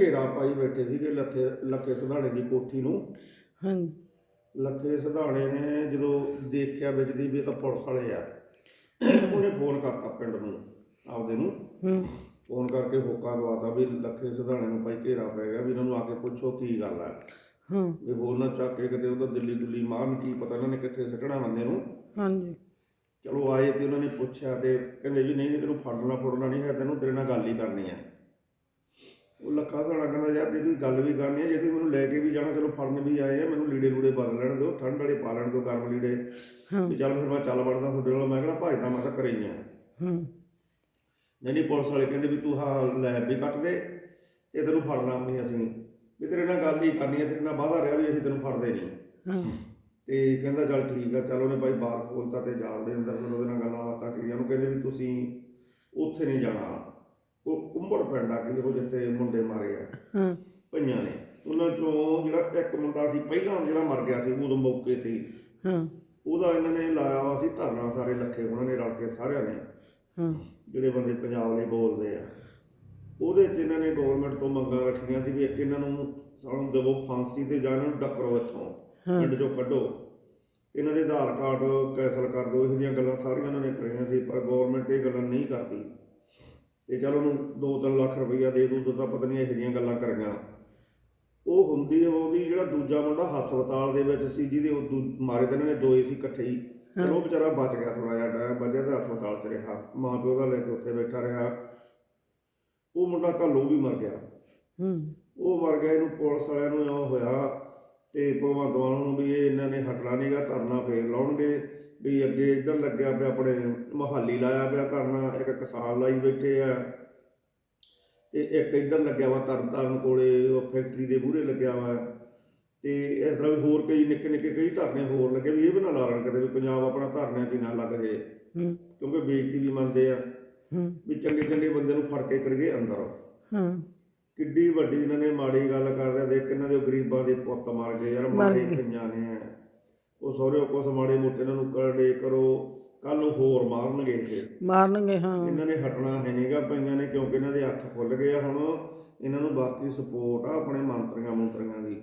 ਘੇਰਾ ਪਾਈ ਬੈਠੇ ਸੀਗੇ ਲੱਥੇ ਲੱਕੇ ਸਿਧਾਣੇ ਦੀ ਕੋਠੀ ਨੂੰ। ਹਾਂਜੀ। ਲੱਕੇ ਸਿਧਾਣੇ ਨੇ ਜਦੋਂ ਦੇਖਿਆ ਵਿੱਚ ਦੀ ਵੀ ਇਹ ਤਾਂ ਪੁਲਿਸ ਵਾਲੇ ਆ ਉਹਨੇ ਫੋਨ ਕਰਤਾ ਪਿੰਡ ਨੂੰ ਆਪਦੇ ਨੂੰ। ਹੂੰ। ਫੋਨ ਕਰਕੇ ਹੋਕਾ ਦਵਾਤਾ ਵੀ ਲੱਖੇ ਸਿਧਾਣੇ ਨੂੰ ਭਾਈ ਘੇਰਾ ਪੈ ਗਿਆ ਵੀ ਇਹਨਾਂ ਨੂੰ ਆ ਕੇ ਪੁੱਛੋ ਕੀ ਗੱਲ ਹੈ ਹਾਂ। ਵੀ ਹੋਰ ਨਾ ਚੱਕ ਕੇ ਕਿਤੇ ਉਹਦਾ ਦਿੱਲੀ ਦੁੱਲੀ ਮਾਰਨ ਕੀ ਪਤਾ ਇਹਨਾਂ ਨੇ ਕਿੱਥੇ ਸਿੱਟਣਾ ਬੰਦੇ ਨੂੰ। ਹਾਂਜੀ। ਚਲੋ ਆਏ ਤੇ ਉਹਨਾਂ ਨੇ ਪੁੱਛਿਆ ਤੇ ਕਹਿੰਦੇ ਜੀ ਨਹੀਂ ਨਹੀਂ ਤੈਨੂੰ ਫੜਨਾ ਫੜਨਾ ਨਹੀਂ ਹੈ ਤੈਨੂੰ ਤੇਰੇ ਨਾਲ ਗੱਲ ਹੀ ਕਰਨੀ ਹੈ। ਉਹ ਲੱਖਾ ਸਾਡਾ ਕਹਿੰਦਾ ਯਾਰ ਜੇ ਤੁਸੀਂ ਗੱਲ ਵੀ ਕਰਨੀ ਹੈ ਜੇ ਤੁਸੀਂ ਮੈਨੂੰ ਲੈ ਕੇ ਵੀ ਜਾਣਾ ਚਲੋ ਫੜਨ ਵੀ ਆਏ ਆ ਮੈਨੂੰ ਲੀੜੇ ਲੂੜੇ ਬਦਲ ਲੈਣ ਦਿਓ ਠੰਡ ਵਾਲੇ ਪਾ ਲੈਣ ਦਿਓ ਗਰਮ ਲੀੜੇ। ਵੀ ਚੱਲ ਫਿਰ ਮੈਂ ਚੱਲ ਵੜਦਾ ਤੁਹਾਡੇ ਨਾਲ ਮੈਂ ਕਿਹੜਾ ਭਜਦਾ ਮੈਂ ਤਾਂ ਘਰੇ ਹੀ ਆ। ਹੂੰ। ਨਹੀਂ ਨਹੀਂ ਪੁਲਿਸ ਵਾਲੇ ਕਹਿੰਦੇ ਵੀ ਤੂੰ ਹਾਂ ਲੈ ਵੀ ਕੱਟ ਦੇ ਤੇ ਤੈਨੂੰ ਫੜਨਾ ਨਹੀਂ ਅਸੀਂ। ਵੀ ਤੇਰੇ ਨਾਲ ਗੱਲ ਹੀ ਕਰਨੀ ਹੈ ਤੇਰੇ ਨਾਲ ਵਾਅਦਾ ਰਿਹਾ ਵੀ ਅਸੀਂ ਤੈਨੂੰ ਫੜਦੇ ਨਹੀਂ। ਹਾਂ। ਤੇ ਕਹਿੰਦਾ ਚੱਲ ਠੀਕ ਆ ਚੱਲ ਉਹਨੇ ਭਾਈ ਬਾਹਰ ਖੋਲਤਾ ਤੇ ਜਾਲ ਦੇ ਅੰਦਰ ਫਿਰ ਉਹਦੇ ਨਾਲ ਗੱਲਾਂ ਬਾਤਾਂ ਕਰੀਆਂ। ਉਹਨੂੰ ਕਹਿੰਦੇ ਵੀ ਤੁਸੀਂ ਉੱਥੇ ਨਹੀਂ ਜਾਣਾ। ਉਹ ਕੁੰਬੜ ਪਿੰਡ ਆ ਕਿ ਉਹ ਜਿੱਥੇ ਮੁੰਡੇ ਮਾਰੇ ਆ। ਹਾਂ। ਭਈਆਂ ਨੇ। ਉਹਨਾਂ ਚੋਂ ਜਿਹੜਾ ਇੱਕ ਮੁੰਡਾ ਸੀ ਪਹਿਲਾਂ ਜਿਹੜਾ ਮਰ ਗਿਆ ਸੀ ਉਦੋਂ ਮੌਕੇ ਤੇ। ਹੀ, ਹਾਂ ਉਹਦਾ ਇਹਨਾਂ ਨੇ ਲਾਇਆ ਵਾ ਸੀ ਧਰਨਾ ਸਾਰੇ ਲੱਖੇ ਉਹਨਾਂ ਨੇ ਰਲ ਕੇ ਸਾਰਿਆਂ ਨੇ। ਹਾਂ। ਜਿਹੜੇ ਬੰਦੇ ਪੰਜਾਬ ਲਈ ਬੋਲਦੇ ਆ। ਉਹਦੇ 'ਚ ਇਹਨਾਂ ਨੇ ਗਵਰਨਮੈਂਟ ਤੋਂ ਮੰਗਾਂ ਰੱਖੀਆਂ ਸੀ ਵੀ ਇੱਕ ਇਹਨਾਂ ਨੂੰ ਸਾਨੂੰ ਦੇਵੋ ਫਾਂਸੀ ਤੇ ਜਾਂ ਇਹਨਾਂ ਨੂੰ ਟੱਕਰੋ ਇੱਥੋਂ। ਪਿੰਡ ਚੋਂ ਕੱਢੋ। ਇਹਨਾਂ ਦੇ ਆਧਾਰ ਕਾਰਡ ਕੈਂਸਲ ਕਰ ਦਿਓ ਇਹੋ ਜਿਹੀਆਂ ਗੱਲਾਂ ਸਾਰੀਆਂ ਉਹਨਾਂ ਨੇ ਕਰੀਆਂ ਸੀ ਪਰ ਗਵਰਨਮੈਂਟ ਇਹ ਗੱਲਾਂ ਨਹੀਂ ਕਰਦੀ। ਤੇ ਚਲ ਉਹਨੂੰ 2-3 ਲੱਖ ਰੁਪਈਆ ਦੇ ਦੂ ਤਾਂ ਪਤਾ ਨਹੀਂ ਇਹੋ ਜਿਹੀਆਂ ਗੱਲਾਂ ਕਰੀਆਂ। ਉਹ ਹੁੰਦੀ ਉਹਦੀ ਜਿਹੜਾ ਦੂਜਾ ਮੁੰਡਾ ਹਸਪਤਾਲ ਦੇ ਵਿੱਚ ਸੀ ਜਿਹਦੇ ਉਹ ਦੂ- ਮਾਰੇ ਤਾਂ ਇਹਨਾਂ ਨੇ ਦੋਏ ਸੀ ਇਕੱਠੇ ਹੀ। ਪਰ ਉਹ ਵਿਚਾਰਾ ਬਚ ਗਿਆ ਥੋੜਾ ਜਿਹਾ ਟਾਈਮ ਬਚਿਆ ਤੇ ਹਸਪਤਾਲ 'ਚ ਰਿਹਾ। ਮਾਂ ਪਿਓ ਦਾ ਲੈ ਕੇ ਉੱਥੇ ਬੈਠਾ ਰਿਹਾ। ਉਹ ਮੁੰਡਾ ਘੱਲੋ ਵੀ ਮਰ ਗਿਆ। ਹੂੰ। ਉਹ ਮਰ ਗਿਆ ਇਹਨੂੰ ਪੁਲਿਸ ਵਾਲਿਆਂ ਨੂੰ ਇਉਂ ਹੋਇਆ ਤੇ ਭਗਵੰਤ ਮਾਨ ਨੂੰ ਵੀ ਇਹ ਇਹਨਾਂ ਨੇ ਹਟਣਾ ਨਹੀਂਗਾ ਧਰਨਾ ਫੇਰ ਲਾਉਣਗੇ ਵੀ ਅੱਗੇ ਇੱਧਰ ਲੱਗਿਆ ਪਿਆ ਆਪਣੇ ਮੋਹਾਲੀ ਲਾਇਆ ਪਿਆ ਧਰਨਾ ਇੱਕ ਕਿਸਾਨ ਲਾਈ ਬੈਠੇ ਆ। ਤੇ ਇੱਕ ਇੱਧਰ ਲੱਗਿਆ ਵਾ ਤਰਨਤਾਰਨ ਕੋਲੇ ਉਹ ਫੈਕਟਰੀ ਦੇ ਮੂਹਰੇ ਲੱਗਿਆ ਵਾ। ਤੇ ਇਸ ਤਰ੍ਹਾਂ ਵੀ ਹੋਰ ਕਈ ਨਿੱਕੇ ਨਿੱਕੇ ਕਈ ਧਰਨੇ ਹੋਰ ਲੱਗੇ ਵੀ ਇਹ ਵੀ ਨਾ ਲਾ ਲੈਣ ਕਿਤੇ ਵੀ ਪੰਜਾਬ ਆਪਣਾ ਧਰਨਿਆਂ 'ਚ ਨਾ ਲੱਗ ਜੇ। ਕਿਉਂਕਿ ਬੇਇੱਜ਼ਤੀ ਵੀ ਮੰਨਦੇ ਆ। ਵੀ ਚੰਗੇ ਚੰਗੇ ਬੰਦੇ ਨੂੰ ਫੜ ਕੇ ਕਰੀਏ ਅੰਦਰ। ਹਾਂ। ਕਿੱਡੀ ਵੱਡੀ ਇਹਨਾਂ ਨੇ ਮਾੜੀ ਗੱਲ ਕਰਦੇ ਦੇਖ ਕਿੰਨਾਂ ਦੇ ਗਰੀਬਾਂ ਦੇ ਪੁੱਤ ਮਰ ਗਏ ਯਾਰ ਮਾਰੇ। ਕਈਆਂ ਨੇ ਉਹ ਸਹੁਰੇ ਕੁਛ ਮਾੜੇ ਮੋਟੇ ਇਹਨਾਂ ਨੂੰ ਕਰੜੇ ਕਰੋ ਕੱਲ ਨੂੰ ਹੋਰ ਮਾਰਨਗੇ ਇਹ। ਮਾਰਨਗੇ ਹਾਂ। ਇਹਨਾਂ ਨੇ ਹਟਣਾ ਹੈ ਨਹੀਂਗਾ ਪਈਆਂ ਨੇ ਕਿਉਂਕਿ ਇਹਨਾਂ ਦੇ ਹੱਥ ਖੁੱਲ ਗਏ ਆ ਹੁਣ। ਇਹਨਾਂ ਨੂੰ ਬਾਕੀ ਸਪੋਰਟ ਆ ਆਪਣੇ ਮੰਤਰੀਆਂ ਮੰਤਰੀਆਂ ਦੀ।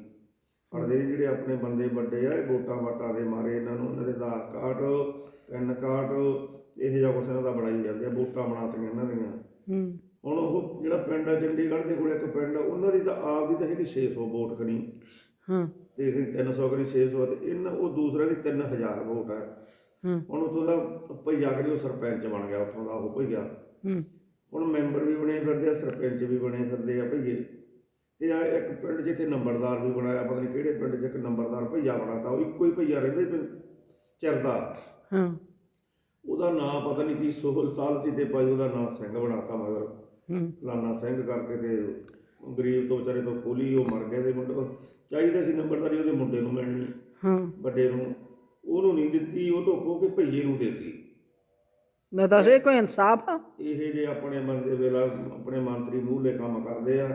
ਫੜਦੇ ਨੇ ਜਿਹੜੇ ਆਪਣੇ ਬੰਦੇ ਵੱਡੇ ਆ ਇਹ ਵੋਟਾਂ ਵਾਟਾਂ ਦੇ ਮਾਰੇ ਇਹਨਾਂ ਨੂੰ ਇਹਨਾਂ ਦੇ ਆਧਾਰ ਕਾਰਡ ਪੈਨ ਕਾਰਡ ਇਹ ਜਿਹਾ ਕੁਛ ਇਹਨਾਂ ਦਾ ਬਣਾਈ ਜਾਂਦੇ ਆ ਵੋਟਾਂ ਬਣਾਤੀਆਂ ਇਹਨਾਂ ਦੀਆਂ। ਹੂੰ। ਹੁਣ ਉਹ ਜਿਹੜਾ ਪਿੰਡ ਆ ਚੰਡੀਗੜ੍ਹ ਦੇ ਕੋਲ ਇੱਕ ਪਿੰਡ ਆ ਉਹਨਾਂ ਦੀ ਤਾਂ ਆਪ ਦੀ ਤਾਂ ਹੈਗੀ 600 ਵੋਟ ਕਰੀ ਹਾਂ। ਤੇ ਇਹ 300 ਕਰੀ 600 ਤੇ ਇਹਨਾਂ ਉਹ ਦੂਸਰੇ ਦੀ 3000 ਵੋਟ ਹੈ ਹੂੰ। ਹੁਣ ਉਥੋਂ ਦਾ ਭਈਆ ਕਰੀ ਉਹ ਸਰਪੰਚ ਬਣ ਗਿਆ ਉੱਥੋਂ ਦਾ ਉਹ ਭਈਆ ਹੂੰ। ਹੁਣ ਮੈਂਬਰ ਵੀ ਬਣੇ ਫਿਰਦੇ ਆ ਸਰਪੰਚ ਵੀ ਬਣੇ ਫਿਰਦੇ ਆ ਭਈਏ। ਤੇ ਆ ਇੱਕ ਪਿੰਡ ਜਿੱਥੇ ਨੰਬਰਦਾਰ ਵੀ ਬਣਾਇਆ ਪਤਾ ਨਹੀਂ ਕਿਹੜੇ ਪਿੰਡ 'ਚ ਇੱਕ ਨੰਬਰਦਾਰ ਭਈਆ ਬਣਾਤਾ ਉਹ ਇੱਕੋ ਹੀ ਭਈਆ ਰਹਿੰਦਾ ਚਿਰਦਾ। ਹਾਂ। ਉਹਦਾ ਨਾਂ ਪਤਾ ਨਹੀਂ ਕੀ ਸੋਹਲ ਸਾਲ ਸੀ ਤੇ ਭਾਈ ਉਹਦਾ ਨਾਂ ਸਿੰਘ ਬਣਾਤਾ ਮਗਰ। ਹੂੰ। ਫਲਾਨਾ ਸਿੰਘ ਕਰਕੇ ਤੇ ਗਰੀਬ ਤੋਂ ਵਿਚਾਰੇ ਤੋਂ ਖੋਲੀ ਉਹ ਮਰ ਗਿਆ ਤੇ ਮੁੰਡੇ ਚਾਹੀਦਾ ਸੀ ਨੰਬਰਦਾਰੀ ਉਹਦੇ ਮੁੰਡੇ ਨੂੰ ਮਿਲਣੀ। ਹਾਂ। ਵੱਡੇ ਨੂੰ। ਉਹਨੂੰ ਨਹੀਂ ਦਿੱਤੀ ਉਹ ਤੋਂ ਖੋ ਕੇ ਭਈਏ ਨੂੰ ਦਿੱਤੀ। ਮੈਂ ਦੱਸ ਇਹ ਕੋਈ ਇਨਸਾਫ ਆ? ਇਹ ਜੇ ਆਪਣੇ ਬੰਦੇ ਵੇਲਾ ਆਪਣੇ ਮੰਤਰੀ ਮੂਹਲੇ ਕੰਮ ਕਰਦੇ ਆ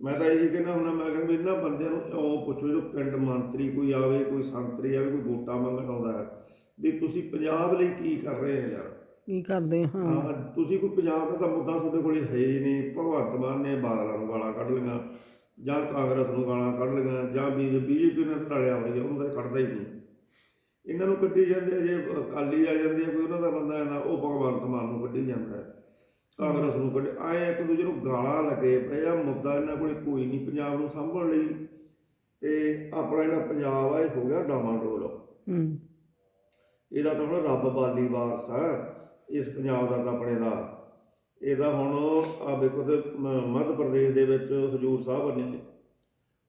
ਮੈਂ ਤਾਂ ਇਹੀ ਕਹਿੰਦਾ ਹੁੰਦਾ ਮੈਂ ਕਹਿੰਦਾ ਇਹਨਾਂ ਬੰਦਿਆਂ ਨੂੰ ਇਉਂ ਪੁੱਛੋ ਜੋ ਪਿੰਡ ਮੰਤਰੀ ਕੋਈ ਆਵੇ ਕੋਈ ਸੰਤਰੀ ਆਵੇ ਕੋਈ ਵੋਟਾਂ ਮੰਗਣ ਆਉਂਦਾ ਵੀ ਤੁਸੀਂ ਪੰਜਾਬ ਲਈ ਕੀ ਕਰ ਰਹੇ ਹੋ ਯਾਰ? ਕੀ ਕਰਦੇ? ਹਾਂ? ਹਾਂ ਤੁਸੀਂ ਕੋਈ ਪੰਜਾਬ ਦਾ ਤਾਂ ਮੁੱਦਾ ਤੁਹਾਡੇ ਕੋਲੇ ਹੈ ਹੀ ਨਹੀਂ। ਭਗਵੰਤ ਮਾਨ ਨੇ ਬਾਦਲਾਂ ਨੂੰ ਗਾਲਾਂ ਕੱਢ ਲਈਆਂ ਜਾਂ ਕਾਂਗਰਸ ਨੂੰ ਗਾਲਾਂ ਕੱਢ ਲਈਆਂ ਜਾਂ ਬੀਜੇਪੀ ਨੇ ਤਾਂ ਢਲਿਆ ਹੋਇਆ ਉਹਨੂੰ ਤਾਂ ਕੱਢਦਾ ਹੀ ਨਹੀਂ। ਇਹਨਾਂ ਨੂੰ ਕੱਢੀ ਜਾਂਦੇ ਆ, ਜੇ ਅਕਾਲੀ ਆ ਜਾਂਦੇ ਆ ਕੋਈ ਉਹਨਾਂ ਦਾ ਬੰਦਾ ਆਂਦਾ ਉਹ ਭਗਵੰਤ ਮਾਨ ਨੂੰ ਕੱਢੀ ਜਾਂਦਾ ਹੈ। ਕਾਂਗਰਸ ਨੂੰ ਕੱਢ ਆਏ ਇੱਕ ਦੂਜੇ ਨੂੰ ਗਾਲਾਂ ਲੱਗੇ ਪਏ ਆ ਮੁੱਦਾ ਇਹਨਾਂ ਕੋਲੇ ਕੋਈ ਨਹੀਂ ਪੰਜਾਬ ਨੂੰ ਸੰਭਲਣ ਲਈ। ਤੇ ਆਪਣਾ ਜਿਹੜਾ ਪੰਜਾਬ ਆ ਇਹ ਹੋ ਗਿਆ ਡਾਮਾਡੋਲ। ਹੂੰ। ਇਹਦਾ ਤਾਂ ਹੁਣ ਰੱਬ ਬਾਲੀ ਵਾਰਸ ਆ। ਇਸ ਪੰਜਾਬ ਦਾ ਤਾਂ ਆਪਣੇ ਦਾ। ਇਹਦਾ ਹੁਣ ਆ ਵੇਖੋ ਤੇ ਮੱਧ ਪ੍ਰਦੇਸ਼ ਦੇ ਵਿੱਚ ਹਜੂਰ ਸਾਹਿਬ ਨੇ।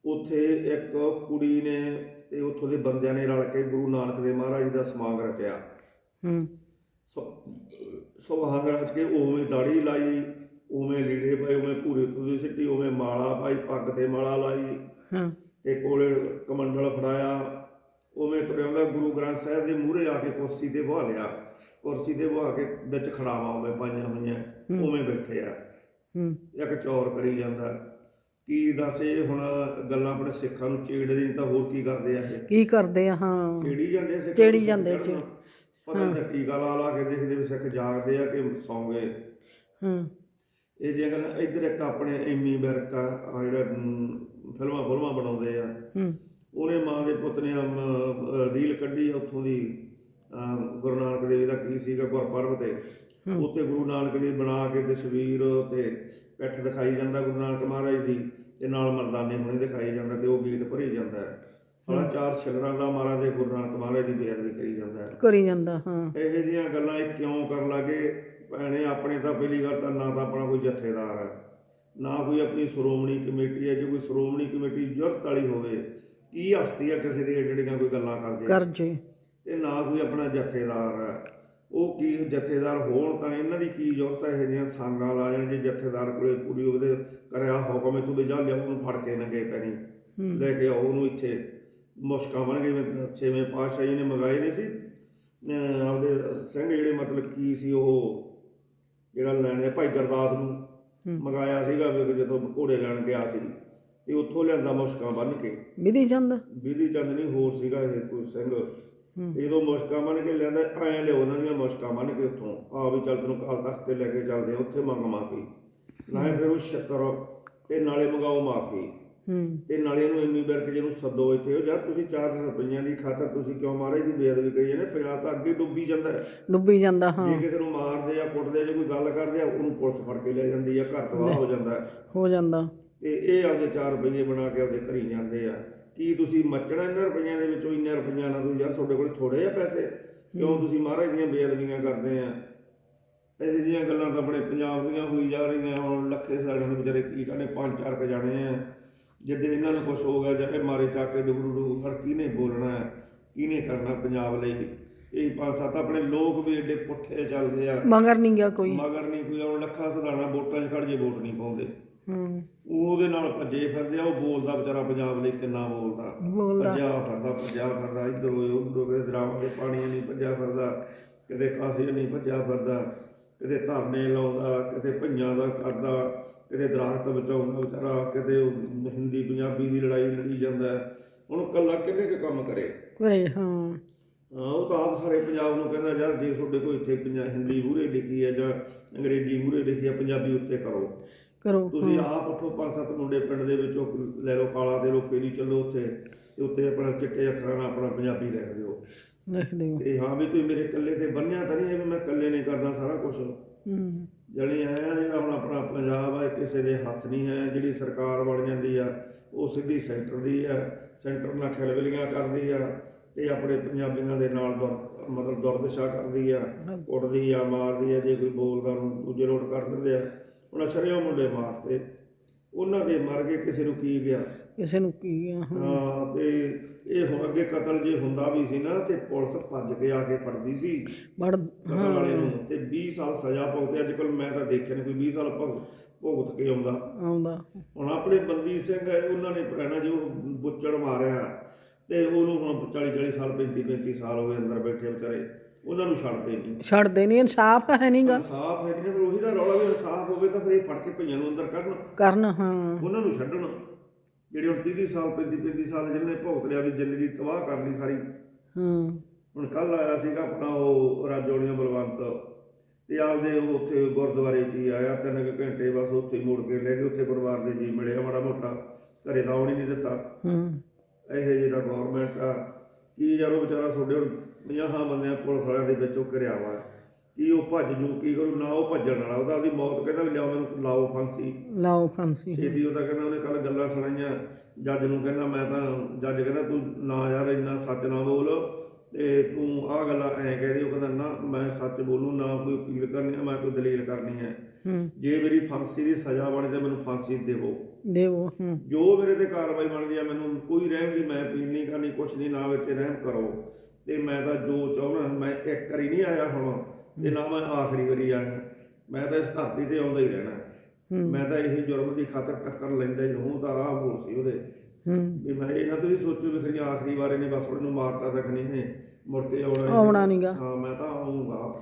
ਉੱਥੇ ਇੱਕ ਕੁੜੀ ਨੇ ਤੇ ਉੱਥੋਂ ਦੇ ਬੰਦਿਆਂ ਨੇ ਰਲ ਕੇ ਗੁਰੂ ਨਾਨਕ ਦੇਵ ਮਹਾਰਾਜ ਜੀ ਦਾ ਸਮਾਗਮ ਰਚਿਆ। ਹੂੰ। ਸਮਾਗਮ ਰਚ ਕੇ ਉਵੇਂ ਦਾੜੀ ਲਾਈ ਉਵੇਂ ਲੀੜੇ ਪਾਏ ਉਵੇਂ ਪੂਰੇ ਤੁਦੀ ਸਿੱਟੀ ਉਵੇਂ ਮਾਲਾ ਪਾਈ ਪੱਗ ਤੇ ਮਾਲਾ ਲਾਈ। ਹਾਂ। ਤੇ ਕੋਲੇ ਕਮੰਡਲ ਫੜਾਇਆ। ਉਵੇਂ ਤੁਰਿਆ ਗੁਰੂ ਗ੍ਰੰਥ ਸਾਹਿਬ ਦੇ ਮੂਹਰੇ ਆ ਕੇ ਕੁਰਸੀ ਤੇ ਬਹਾ ਲਿਆ। ਕੁਰਸੀ ਤੇ ਬਹਾ ਕੇ ਵਿੱਚ ਖੜਾਵਾਂ ਉਵੇਂ ਪਾਈਆਂ ਹੋਈਆਂ ਉਵੇਂ ਬੈਠੇ ਆ। ਹੂੰ। ਇੱਕ ਚੌਰ ਕਰੀ ਜਾਂਦਾ। ਕੀ ਦੱਸ ਇਹ ਹੁਣ ਗੱਲਾਂ ਆਪਣੇ ਸਿੱਖਾਂ ਨੂੰ ਚੇੜਦੇ ਨਹੀਂ ਤਾਂ ਹੋਰ ਕੀ ਕਰਦੇ ਆ ਇਹ? ਕੀ ਕਰਦੇ ਆ ਹਾਂ। ਚੇੜੀ ਜਾਂਦੇ ਆ ਸਿੱਖ ਚਿੜੀ ਜਾਂਦੇ ਆ। ਪਤਾ ਨਹੀਂ ਟੀਕਾ ਲਾ ਲਾ ਕੇ ਦੇਖਦੇ ਵੀ ਸਿੱਖ ਜਾਗਦੇ ਆ ਕਿ ਸੌਂ ਗਏ ਹਾਂ। ਇਹ ਜੇ ਗੱਲ ਇੱਧਰ ਇੱਕ ਆਪਣੇ ਐਮੀ ਵਿਰਕ ਆ ਆਹ ਜਿਹੜਾ ਅਮ, ਫਿਲਮਾਂ ਫਿਲਮਾਂ ਬਣਾਉਂਦੇ ਆ। ਹੂੰ। ਉਹਨੇ ਮਾਂ ਦੇ ਪੁੱਤ ਨੇ ਅਮ, ਅਹ, ਰੀਲ ਕੱਢੀ ਆ ਉੱਥੋਂ ਦੀ। ਗੁਰੂ ਨਾਨਕ ਦੇਵ ਦਾ ਕੀ ਸੀਗਾ ਗੁਰਪੁਰਬ ਤੇ ਉੱਤੇ ਗੁਰੂ ਨਾਨਕ ਦੀ ਬਣਾ ਕੇ ਤਸਵੀਰ ਤੇ ਪਿੱਠ ਦਿਖਾਈ ਜਾਂਦਾ ਗੁਰੂ ਨਾਨਕ ਮਹਾਰਾਜ ਦੀ ਤੇ ਨਾਲ ਮਰਦਾਨੇ ਹੁਣੇ ਦਿਖਾਈ ਜਾਂਦਾ ਤੇ ਉਹ ਗੀਤ ਭਰੀ ਜਾਂਦਾ ਹੈ। ਸਾਲਾ ਚਾਰ ਛਿਲਰਾਂ ਦਾ ਮਹਾਰਾਜ ਦੇ ਗੁਰੂ ਨਾਨਕ ਮਹਾਰਾਜ ਦੀ ਬੇਅਦਬੀ ਕਰੀ ਜਾਂਦਾ ਹੈ। ਕਰੀ ਜਾਂਦਾ ਹਾਂ। ਇਹੋ ਜਿਹੀਆਂ ਗੱਲਾਂ ਇਹ ਕਿਉਂ ਕਰਨ ਲੱਗੇ? ਭੈਣੇ ਆਪਣੇ ਤਾਂ ਪਹਿਲੀ ਗੱਲ ਤਾਂ ਨਾ ਤਾਂ ਆਪਣਾ ਕੋਈ ਜਥੇਦਾਰ ਹੈ ਨਾ ਕੋਈ ਆਪਣੀ ਸ਼੍ਰੋਮਣੀ ਕਮੇਟੀ ਹੈ। ਜੇ ਕੋਈ ਸ਼੍ਰੋਮਣੀ ਕਮੇਟੀ ਜੁਰਤ ਵਾਲੀ ਹੋਵੇ ਕੀ ਹਸਤੀ ਹੈ ਕਿਸੇ ਦੀ ਜਿਹੜੀਆਂ ਕੋਈ ਗੱਲਾਂ ਕਰਦੇ ਕਰ ਜੇ ਤੇ ਨਾ ਕੋਈ ਆਪਣਾ ਜਥੇਦਾਰ ਹੈ। ਉਹ ਕੀ ਜਥੇਦਾਰ ਹੋਣ ਤਾਂ ਇਹਨਾਂ ਦੀ ਕੀ ਜ਼ਰੂਰਤ ਹੈ? ਇਹ ਜਿਹੀਆਂ ਸਾਂਗਾਂ ਲਾ ਜਾਣ ਜੇ ਜਥੇਦਾਰ ਕੋਲੇ ਪੂਰੀ ਉਹਦੇ ਕਰਿਆ ਹੁਕਮ ਇਥੋਂ ਵੀ ਜਾ ਲਿਆ ਉਹਨੂੰ ਫੜ ਕੇ ਨੰਗੇ ਪੈਰੀ ਲੈ ਕੇ ਆਓ ਉਹਨੂੰ ਇੱਥੇ ਮੁਸ਼ਕਾਂ ਬਣ ਗਏ ਛੇਵੇਂ ਪਾਤਸ਼ਾਹ ਜੀ ਨੇ ਮੰਗਾਏ ਨੇ ਸੀ। ਆਪਦੇ ਸਿੰਘ ਜਿਹੜੇ ਮਤਲਬ ਕੀ ਸੀ ਉਹ ਜਿਹੜਾ ਲੈਣੇ ਭਾਈ ਗੁਰਦਾਸ ਨੂੰ। ਮੰਗਾਇਆ ਸੀਗਾ ਵੀ ਜਦੋਂ ਘੋੜੇ ਲੈਣ ਗਿਆ ਸੀ ਤੇ ਉੱਥੋਂ ਲਿਆਂਦਾ ਮੁਸ਼ਕਾਂ ਬੰਨ ਕੇ। ਵਿਧੀ ਜਾਂਦਾ ਬੀਦੀ ਚੰਦ ਨਹੀਂ ਹੋਰ ਸੀਗਾ ਇਹ ਕੋਈ ਸਿੰਘ। ਤੇ ਜਦੋਂ ਮੁਸ਼ਕਾਂ ਬੰਨ ਕੇ ਲਿਆਂਦਾ ਐਂ ਲਿਓ ਉਹਨਾਂ ਦੀਆਂ ਮੁਸ਼ਕਾਂ ਬੰਨ ਕੇ ਉੱਥੋਂ। ਆ ਵੀ ਚੱਲ ਤੈਨੂੰ ਕਾਲ ਤੱਕ ਤੇ ਲੈ ਕੇ ਚੱਲਦੇ ਆ, ਉੱਥੇ ਮੰਗ ਮਾਫੀ। ਨਾਲੇ ਫਿਰ ਉਹ ਛੱਤਰ ਤੇ ਨਾਲੇ ਮੰਗਾਓ ਮਾਫੀ। ਹੂੰ। ਤੇ ਨਾਲੇ ਇਹਨੂੰ ਇੰਨੀ ਵਿਰਕ ਜਿਹਨੂੰ ਸੱਦੋ ਇੱਥੇ ਉਹ ਯਾਰ ਤੁਸੀਂ 4 ਰੁਪਈਆਂ ਦੀ ਖਾਤਰ ਤੁਸੀਂ ਕਿਉਂ ਮਹਾਰਾਜ ਦੀ ਬੇਅਦਬੀ ਕਰੀ ਜਾਂਦੇ ਪੰਜਾਬ ਤਾਂ ਅੱਗੇ ਡੁੱਬੀ ਜਾਂਦਾ ਹੈ। ਡੁੱਬੀ ਜਾਂਦਾ ਹਾਂ। ਜੇ ਕਿਸੇ ਨੂੰ ਮਾਰਦੇ ਆ ਕੁੱਟਦੇ ਜੇ ਕੋਈ ਗੱਲ ਕਰਦੇ ਆ ਉਹਨੂੰ ਪੁਲਿਸ ਫੜ ਕੇ ਲੈ ਜਾਂਦੀ ਆ ਘਰ ਤਬਾਹ ਹੋ ਜਾਂਦਾ। ਹੋ। ਜਾਂਦਾ। ਤੇ ਇਹ ਆਪਦੇ 4 ਰੁਪਈਏ ਬਣਾ ਕੇ ਆਪਦੇ ਘਰੀ ਜਾਂਦੇ ਆ। ਕੀ ਤੁਸੀਂ ਮੱਚਣਾ ਇਹਨਾਂ ਰੁਪਈਆਂ ਦੇ ਵਿੱਚੋਂ ਇੰਨੇ ਰੁਪਈਆਂ ਨਾਲ ਤੁਸੀਂ ਯਾਰ ਤੁਹਾਡੇ ਕੋਲ ਥੋੜੇ ਆ ਪੈਸੇ? ਕਿਉਂ ਤੁਸੀਂ ਮਹਾਰਾਜ ਦੀਆਂ ਬੇਅਦਬੀਆਂ ਕਰਦੇ ਆ? ਇਹੋ ਜਿਹੀਆਂ ਗੱਲਾਂ ਤਾਂ ਆਪਣੇ ਪੰਜਾਬ ਦੀਆਂ ਹੋਈ ਜਾ ਰਹੀਆਂ ਹੁਣ ਲੱਖੇ ਸਾਡੇ ਨੂੰ ਵਿਚਾਰੇ ਕੀ ਕਹਿੰਦੇ ਪੰਜ ਚਾਰ ਕ ਜਾਣੇ ਆ। ਜਿੱਦੇ ਇਹਨਾਂ ਨੂੰ ਕੁਝ ਹੋ ਗਿਆ ਜਾਂ ਇਹ ਮਾਰੇ ਚੱਕ ਕੇ ਡੁਗਰੂ ਡੁਗਰੂ ਹਰ ਕਿਹਨੇ ਬੋਲਣਾ ਹੈ, ਕਿਹਨੇ ਕਰਨਾ ਪੰਜਾਬ ਲਈ? ਇਹ ਪੰਜ ਸੱਤ ਆਪਣੇ ਲੋਕ ਵੀ ਏਡੇ ਪੁੱਠੇ ਚੱਲਦੇ ਆ। ਮਗਰ ਨਹੀਂ ਗਿਆ ਕੋਈ। ਮਗਰ ਨਹੀਂ ਕੋਈ ਹੁਣ ਲੱਖਾਂ ਸਧਾਰਨਾ ਵੋਟਾਂ 'ਚ ਖੜ ਜੇ ਵੋਟ ਨਹੀਂ ਪਾਉਂਦੇ। ਹੂੰ। ਉਹਦੇ ਨਾਲ ਭੱਜੇ ਫਿਰਦੇ ਆ ਉਹ ਬੋਲਦਾ ਵਿਚਾਰਾ ਪੰਜਾਬ ਲਈ ਕਿੰਨਾ ਬੋਲਦਾ। ਬੋਲਦਾ। ਭੱਜਿਆ ਫਿਰਦਾ ਭੱਜਿਆ ਫਿਰਦਾ ਇੱਧਰ ਹੋਏ ਉੱਧਰ ਹੋਏ, ਦੇ ਪਾਣੀ ਨਹੀਂ ਭੱਜਿਆ ਫਿਰਦਾ ਕਿਤੇ ਕਾਸੇ ਨਹੀਂ ਭੱਜਿਆ ਫਿਰਦਾ ਕਿਤੇ ਧਰਨੇ ਲਾਉਂਦਾ ਕਿਤੇ ਭਈਆਂ ਦਾ ਕਰਦਾ ਕਿਤੇ ਦਰਖਤ ਬਚਾਉਂਦਾ ਵਿਚਾਰਾ ਕਿਤੇ ਹਿੰਦੀ ਪੰਜਾਬੀ ਦੀ ਲੜਾਈ ਲੜੀ ਜਾਂਦਾ। ਹੁਣ ਕੱਲਾ ਕਿੰਨੇ ਕੁ ਕੰਮ ਕਰੇ? ਕਰੇ ਹਾਂ। ਉਹ ਤਾਂ ਆਪ ਸਾਰੇ ਪੰਜਾਬ ਨੂੰ ਕਹਿੰਦਾ ਯਾਰ ਜੇ ਤੁਹਾਡੇ ਕੋਲ ਇੱਥੇ ਪੰਜਾ ਹਿੰਦੀ ਮੂਹਰੇ ਲਿਖੀ ਹੈ ਜਾਂ ਅੰਗਰੇਜ਼ੀ ਮੂਹਰੇ ਲਿਖੀ ਹੈ ਪੰਜਾਬੀ ਉੱਤੇ ਕਰੋ। ਕਰੋ। ਤੁਸੀਂ ਆਪ ਉੱਠੋ ਪੰਜ ਸੱਤ ਮੁੰਡੇ ਪਿੰਡ ਦੇ ਵਿੱਚੋਂ ਲੈ ਲਓ ਕਾਲਾ ਦੇ ਲਓ ਫੇਰੀ ਚੱਲੋ ਉੱਥੇ। ਤੇ ਉੱਤੇ ਆਪਣਾ ਚਿੱਟੇ ਅੱਖਰਾਂ ਨਾਲ ਆਪਣਾ ਪੰਜਾਬੀ ਲਿਖ ਦਿਓ। ਲਿਖ ਦਿਓ। ਤੇ ਹਾਂ ਵੀ ਤੁਸੀਂ ਮੇਰੇ ਇਕੱਲੇ ਤੇ ਬੰਨਿਆ ਤਾਂ ਨਹੀਂ ਹੈ ਵੀ ਮੈਂ ਇਕੱਲੇ ਨਹੀਂ ਕਰਨਾ ਸਾਰਾ ਕੁਝ ਹੂੰ। ਜਣੀ ਆਇਆ ਜਿਹੜਾ ਹੁਣ ਆਪਣਾ ਪੰਜਾਬ ਆ ਕਿਸੇ ਦੇ ਹੱਥ ਨਹੀਂ ਹੈ। ਜਿਹੜੀ ਸਰਕਾਰ ਬਣ ਜਾਂਦੀ ਆ ਉਹ ਸਿੱਧੀ ਸੈਂਟਰ ਦੀ ਆ ਸੈਂਟਰ ਨਾਲ ਖਿਲਵਲੀਆਂ ਕਰਦੀ ਆ ਤੇ ਆਪਣੇ ਪੰਜਾਬੀਆਂ ਦੇ ਨਾਲ ਮਤਲਬ ਦੁਰਦਸ਼ਾ ਕਰਦੀ ਆ। ਕੁੱਟਦੀ ਆ ਮਾਰਦੀ ਆ ਜੇ ਕੋਈ ਬੋਲਦਾ ਉਹਨੂੰ ਦੂਜੇ ਰੋਡ ਕਰ ਦਿੰਦੇ ਆ। ਉਹਨਾਂ ਸ਼ਰਿਆ ਮੁੰਡੇ ਮਾਰਤੇ। ਉਹਨਾਂ ਦੇ ਮਰ ਗਏ ਕਿਸੇ ਨੂੰ ਕੀ ਗਿਆ? ਕਿਸੇ ਨੂੰ ਕੀ ਆ ਹਾਂ। ਤੇ ਇਹ ਹੁਣ ਅੱਗੇ ਕਤਲ ਜੇ ਹੁੰਦਾ ਵੀ ਸੀ ਨਾ ਤੇ ਪੁਲਿਸ ਭੱਜ ਕੇ ਆ ਕੇ ਫੜਦੀ ਸੀ ਬੜ ਕਤਲ ਵਾਲੇ ਨੂੰ। ਤੇ 20 ਸਾਲ ਸਜ਼ਾ ਪਾਉਂਦੇ ਅੱਜ ਕੱਲ ਮੈਂ ਤਾਂ ਦੇਖਿਆ ਨਹੀਂ ਕੋਈ 20 ਸਾਲ ਭੁਗ- ਭੁਗਤ ਕੇ ਆਉਂਦਾ। ਆਉਂਦਾ। ਹੁਣ ਆਪਣੇ ਬੰਦੀ ਸਿੰਘ ਹੈ ਉਹਨਾਂ ਨੇ ਪੁਰਾਣਾ ਜੋ ਬੁੱਚੜ ਮਾਰਿਆ ਤੇ ਉਹਨੂੰ ਹੁਣ 40 40 ਸਾਲ 35 35 ਸਾਲ ਹੋ ਗਏ ਅੰਦਰ ਬੈਠੇ ਵਿਚਾਰੇ। ਉਹਨਾਂ ਨੂੰ ਛੱਡਦੇ ਨਹੀਂ। ਛੱਡਦੇ ਨਹੀਂ ਇਨਸਾਫ ਹੈ ਨਹੀਂਗਾ। ਇਨਸਾਫ ਹੈ ਨਹੀਂ ਫਿਰ ਉਹੀ ਦਾ ਰੌਲਾ ਵੀ ਇਨਸਾਫ ਹੋਵੇ ਤਾਂ ਫਿਰ ਇਹ ਫੜ ਕੇ ਭਈਆਂ ਨੂੰ ਅੰਦਰ ਕੱਢਣ ਕਰਨ ਹਾਂ। ਉਹਨਾਂ ਨੂੰ ਛੱਡਣ। ਜਿਹੜੇ ਹੁਣ 30 30 ਸਾਲ 35 35 ਸਾਲ ਜਿਹਨਾਂ ਭੁਗਤ ਲਿਆ ਵੀ ਜ਼ਿੰਦਗੀ ਤਬਾਹ ਕਰ ਲਈ ਸਾਰੀ। ਹਾਂ। ਹੁਣ ਕੱਲ ਆਇਆ ਸੀਗਾ ਆਪਣਾ ਉਹ ਰਾਜੋੜੀਆਂ ਬਲਵੰਤ। ਤੇ ਆਪਦੇ ਉੱਥੇ ਗੁਰਦੁਆਰੇ 'ਚ ਹੀ ਆਇਆ ਤਿੰਨ ਕੁ ਘੰਟੇ ਬਸ ਉੱਥੇ ਮੁੜ ਕੇ ਲੈ ਗਏ ਉੱਥੇ ਪਰਿਵਾਰ ਦੇ ਜੀ ਮਿਲਿਆ ਮਾੜਾ ਮੋਟਾ। ਘਰੇ ਤਾਂ ਆਉਣ ਹੀ ਨਹੀਂ ਦਿੱਤਾ। ਹਾਂ। ਇਹੋ ਜਿਹੀ ਗਵਰਨਮੈਂਟ ਆ। ਕੀ ਯਾਰ ਉਹ ਵਿਚਾਰਾ ਤੁਹਾਡੇ ਹੁਣ 50 ਬੰਦਿਆਂ ਪੁਲਿਸ ਵਾਲਿਆਂ ਦੇ ਵਿੱਚ ਉਹ ਕਰਿਆ ਵਾ? ਕੀ ਉਹ ਭੱਜ ਜੂ ਕੀ ਕਰੂ? ਨਾ ਉਹ ਭੱਜਣ ਵਾਲਾ ਉਹਦਾ ਉਹਦੀ ਮੌਤ ਕਹਿੰਦਾ ਵੀ ਲਿਆਓ ਮੈਨੂੰ ਲਾਓ ਫਾਂਸੀ। ਲਾਓ ਫਾਂਸੀ। ਛੇਤੀ ਉਹਦਾ ਕਹਿੰਦਾ ਉਹਨੇ ਕੱਲ ਗੱਲਾਂ ਸੁਣਾਈਆਂ। ਜੱਜ ਨੂੰ ਕਹਿੰਦਾ ਮੈਂ ਤਾਂ ਜੱਜ ਕਹਿੰਦਾ ਤੂੰ ਨਾ ਯਾਰ ਇੰਨਾ ਸੱਚ ਨਾ ਬੋਲ। ਤੇ ਤੂੰ ਆਹ ਗੱਲਾਂ ਐਂ ਕਹਿ ਦੇ ਉਹ ਕਹਿੰਦਾ ਨਾ ਮੈਂ ਸੱਚ ਬੋਲੂ ਨਾ ਕੋਈ ਅਪੀਲ ਕਰਨੀ ਹੈ ਮੈਂ ਕੋਈ ਦਲੀਲ ਕਰਨੀ ਹੂੰ। ਜੇ ਮੇਰੀ ਫਾਂਸੀ ਦੀ ਸਜ਼ਾ ਬਣੇ ਤਾਂ ਮੈਨੂੰ ਫਾਂਸੀ ਦੇਵੋ। ਦੇਵੋ ਹੂੰ। ਜੋ ਮੇਰੇ ਤੇ ਕਾਰਵਾਈ ਬਣਦੀ ਆ ਮੈਨੂੰ ਕੋਈ ਰਹਿਮ ਦੀ ਮੈਂ ਅਪੀਲ ਨਹੀਂ ਕਰਨੀ ਕੁਛ ਨਹੀਂ ਨਾ ਵਿੱਚ ਰਹਿਮ ਕਰੋ। ਤੇ ਮੈਂ ਤਾਂ ਜੋ ਚਾਹੁੰਦਾ ਮੈਂ ਇੱਕ ਵਾਰੀ ਨਹੀਂ ਆਇਆ ਹੁਣ ਤੇ ਨਾ ਮੈਂ ਆਖਰੀ ਵਾਰੀ ਆਇਆ। ਮੈਂ ਤਾਂ ਇਸ ਧਰਤੀ ਤੇ ਆਉਂਦਾ ਹੀ ਰਹਿਣਾ। ਮੈਂ ਤਾਂ ਇਹ ਜੁਰਮ ਦੀ ਖਾਤਰ ਟੱਕਰ ਲੈਂਦਾ ਹੀ ਰਹੂੰ ਤਾਂ ਆਹ ਬੋਲ ਸੀ ਉਹਦੇ। ਵੀ ਮੈਂ ਇਹ ਨਾ ਤੁਸੀਂ ਸੋਚੋ ਵੀ ਖਰੀ ਆਖਰੀ ਵਾਰੇ ਨੇ ਬਸ ਉਹਨੂੰ ਮਾਰਤਾ ਸਕਣੀ ਨੇ ਮੁੜ ਕੇ ਆਉਣਾ ਨਹੀਂ। ਆਉਣਾ ਨੀਗਾ ਹਾਂ ਮੈਂ ਤਾਂ ਆਉਂਗਾ।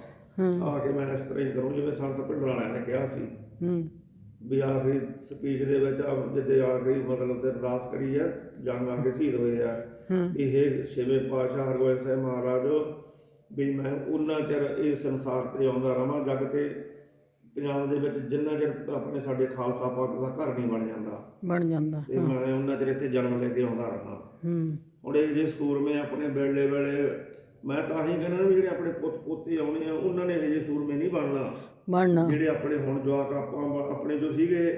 ਆ ਕੇ ਮੈਂ ਇਸ ਤਰ੍ਹਾਂ ਹੀ ਕਰੂੰ ਜਿਵੇਂ ਸੰਤ ਵਾਲਿਆਂ ਨੇ ਕਿਹਾ ਸੀ। ਹੂੰ। ਵੀ ਆਖਰੀ ਸਪੀਚ ਦੇ ਵਿੱਚ ਆ ਜਿੱਦੇ ਆਖਰੀ ਮਤਲਬ ਤੇ ਅਰਦਾਸ ਕਰੀ ਹੈ ਜੰਗ ਆ ਕੇ ਸ਼ਹੀਦ ਹੋਏ ਆ। ਇਹ ਛੇਵੇਂ ਪਾਤਸ਼ਾਹ ਹਰਗੋਬਿੰਦ ਸਾਹਿਬ ਮਹਾਰਾਜ ਵੀ ਮੈਂ ਉਹਨਾਂ ਚਿਰ ਇਹ ਸੰਸਾਰ ਤੇ ਆਉਂਦਾ ਰਵਾਂ ਜਗ ਤੇ ਪੰਜਾਬ ਦੇ ਵਿੱਚ ਜਿੰਨਾ ਚਿਰ ਆਪਣੇ ਸਾਡੇ ਖਾਲਸਾ ਪੰਥ ਦਾ ਘਰ ਨਹੀਂ ਬਣ ਜਾਂਦਾ ਬਣ ਜਾਂਦਾ ਤੇ ਮੈਂ ਉਹਨਾਂ ਚਿਰ ਇੱਥੇ ਜਨਮ ਲੈ ਕੇ ਆਉਂਦਾ ਰਹਾ। ਹੂੰ। ਹੁਣ ਇਹ ਜੇ ਸੂਰਮੇ ਆਪਣੇ ਵੇਲੇ ਵੇਲੇ ਮੈਂ ਤਾਂ ਹੀ ਕਹਿੰਦਾ ਵੀ ਜਿਹੜੇ ਆਪਣੇ ਪੁੱਤ ਪੋਤੇ ਆਉਣੇ ਆ ਉਹਨਾਂ ਨੇ ਇਹ ਜੇ ਸੂਰਮੇ ਨਹੀਂ ਬਣਨਾ। ਬਣਨਾ। ਜਿਹੜੇ ਆਪਣੇ ਹੁਣ ਜਵਾਕ ਆਪਾਂ ਆਪਣੇ ਜੋ ਸੀਗੇ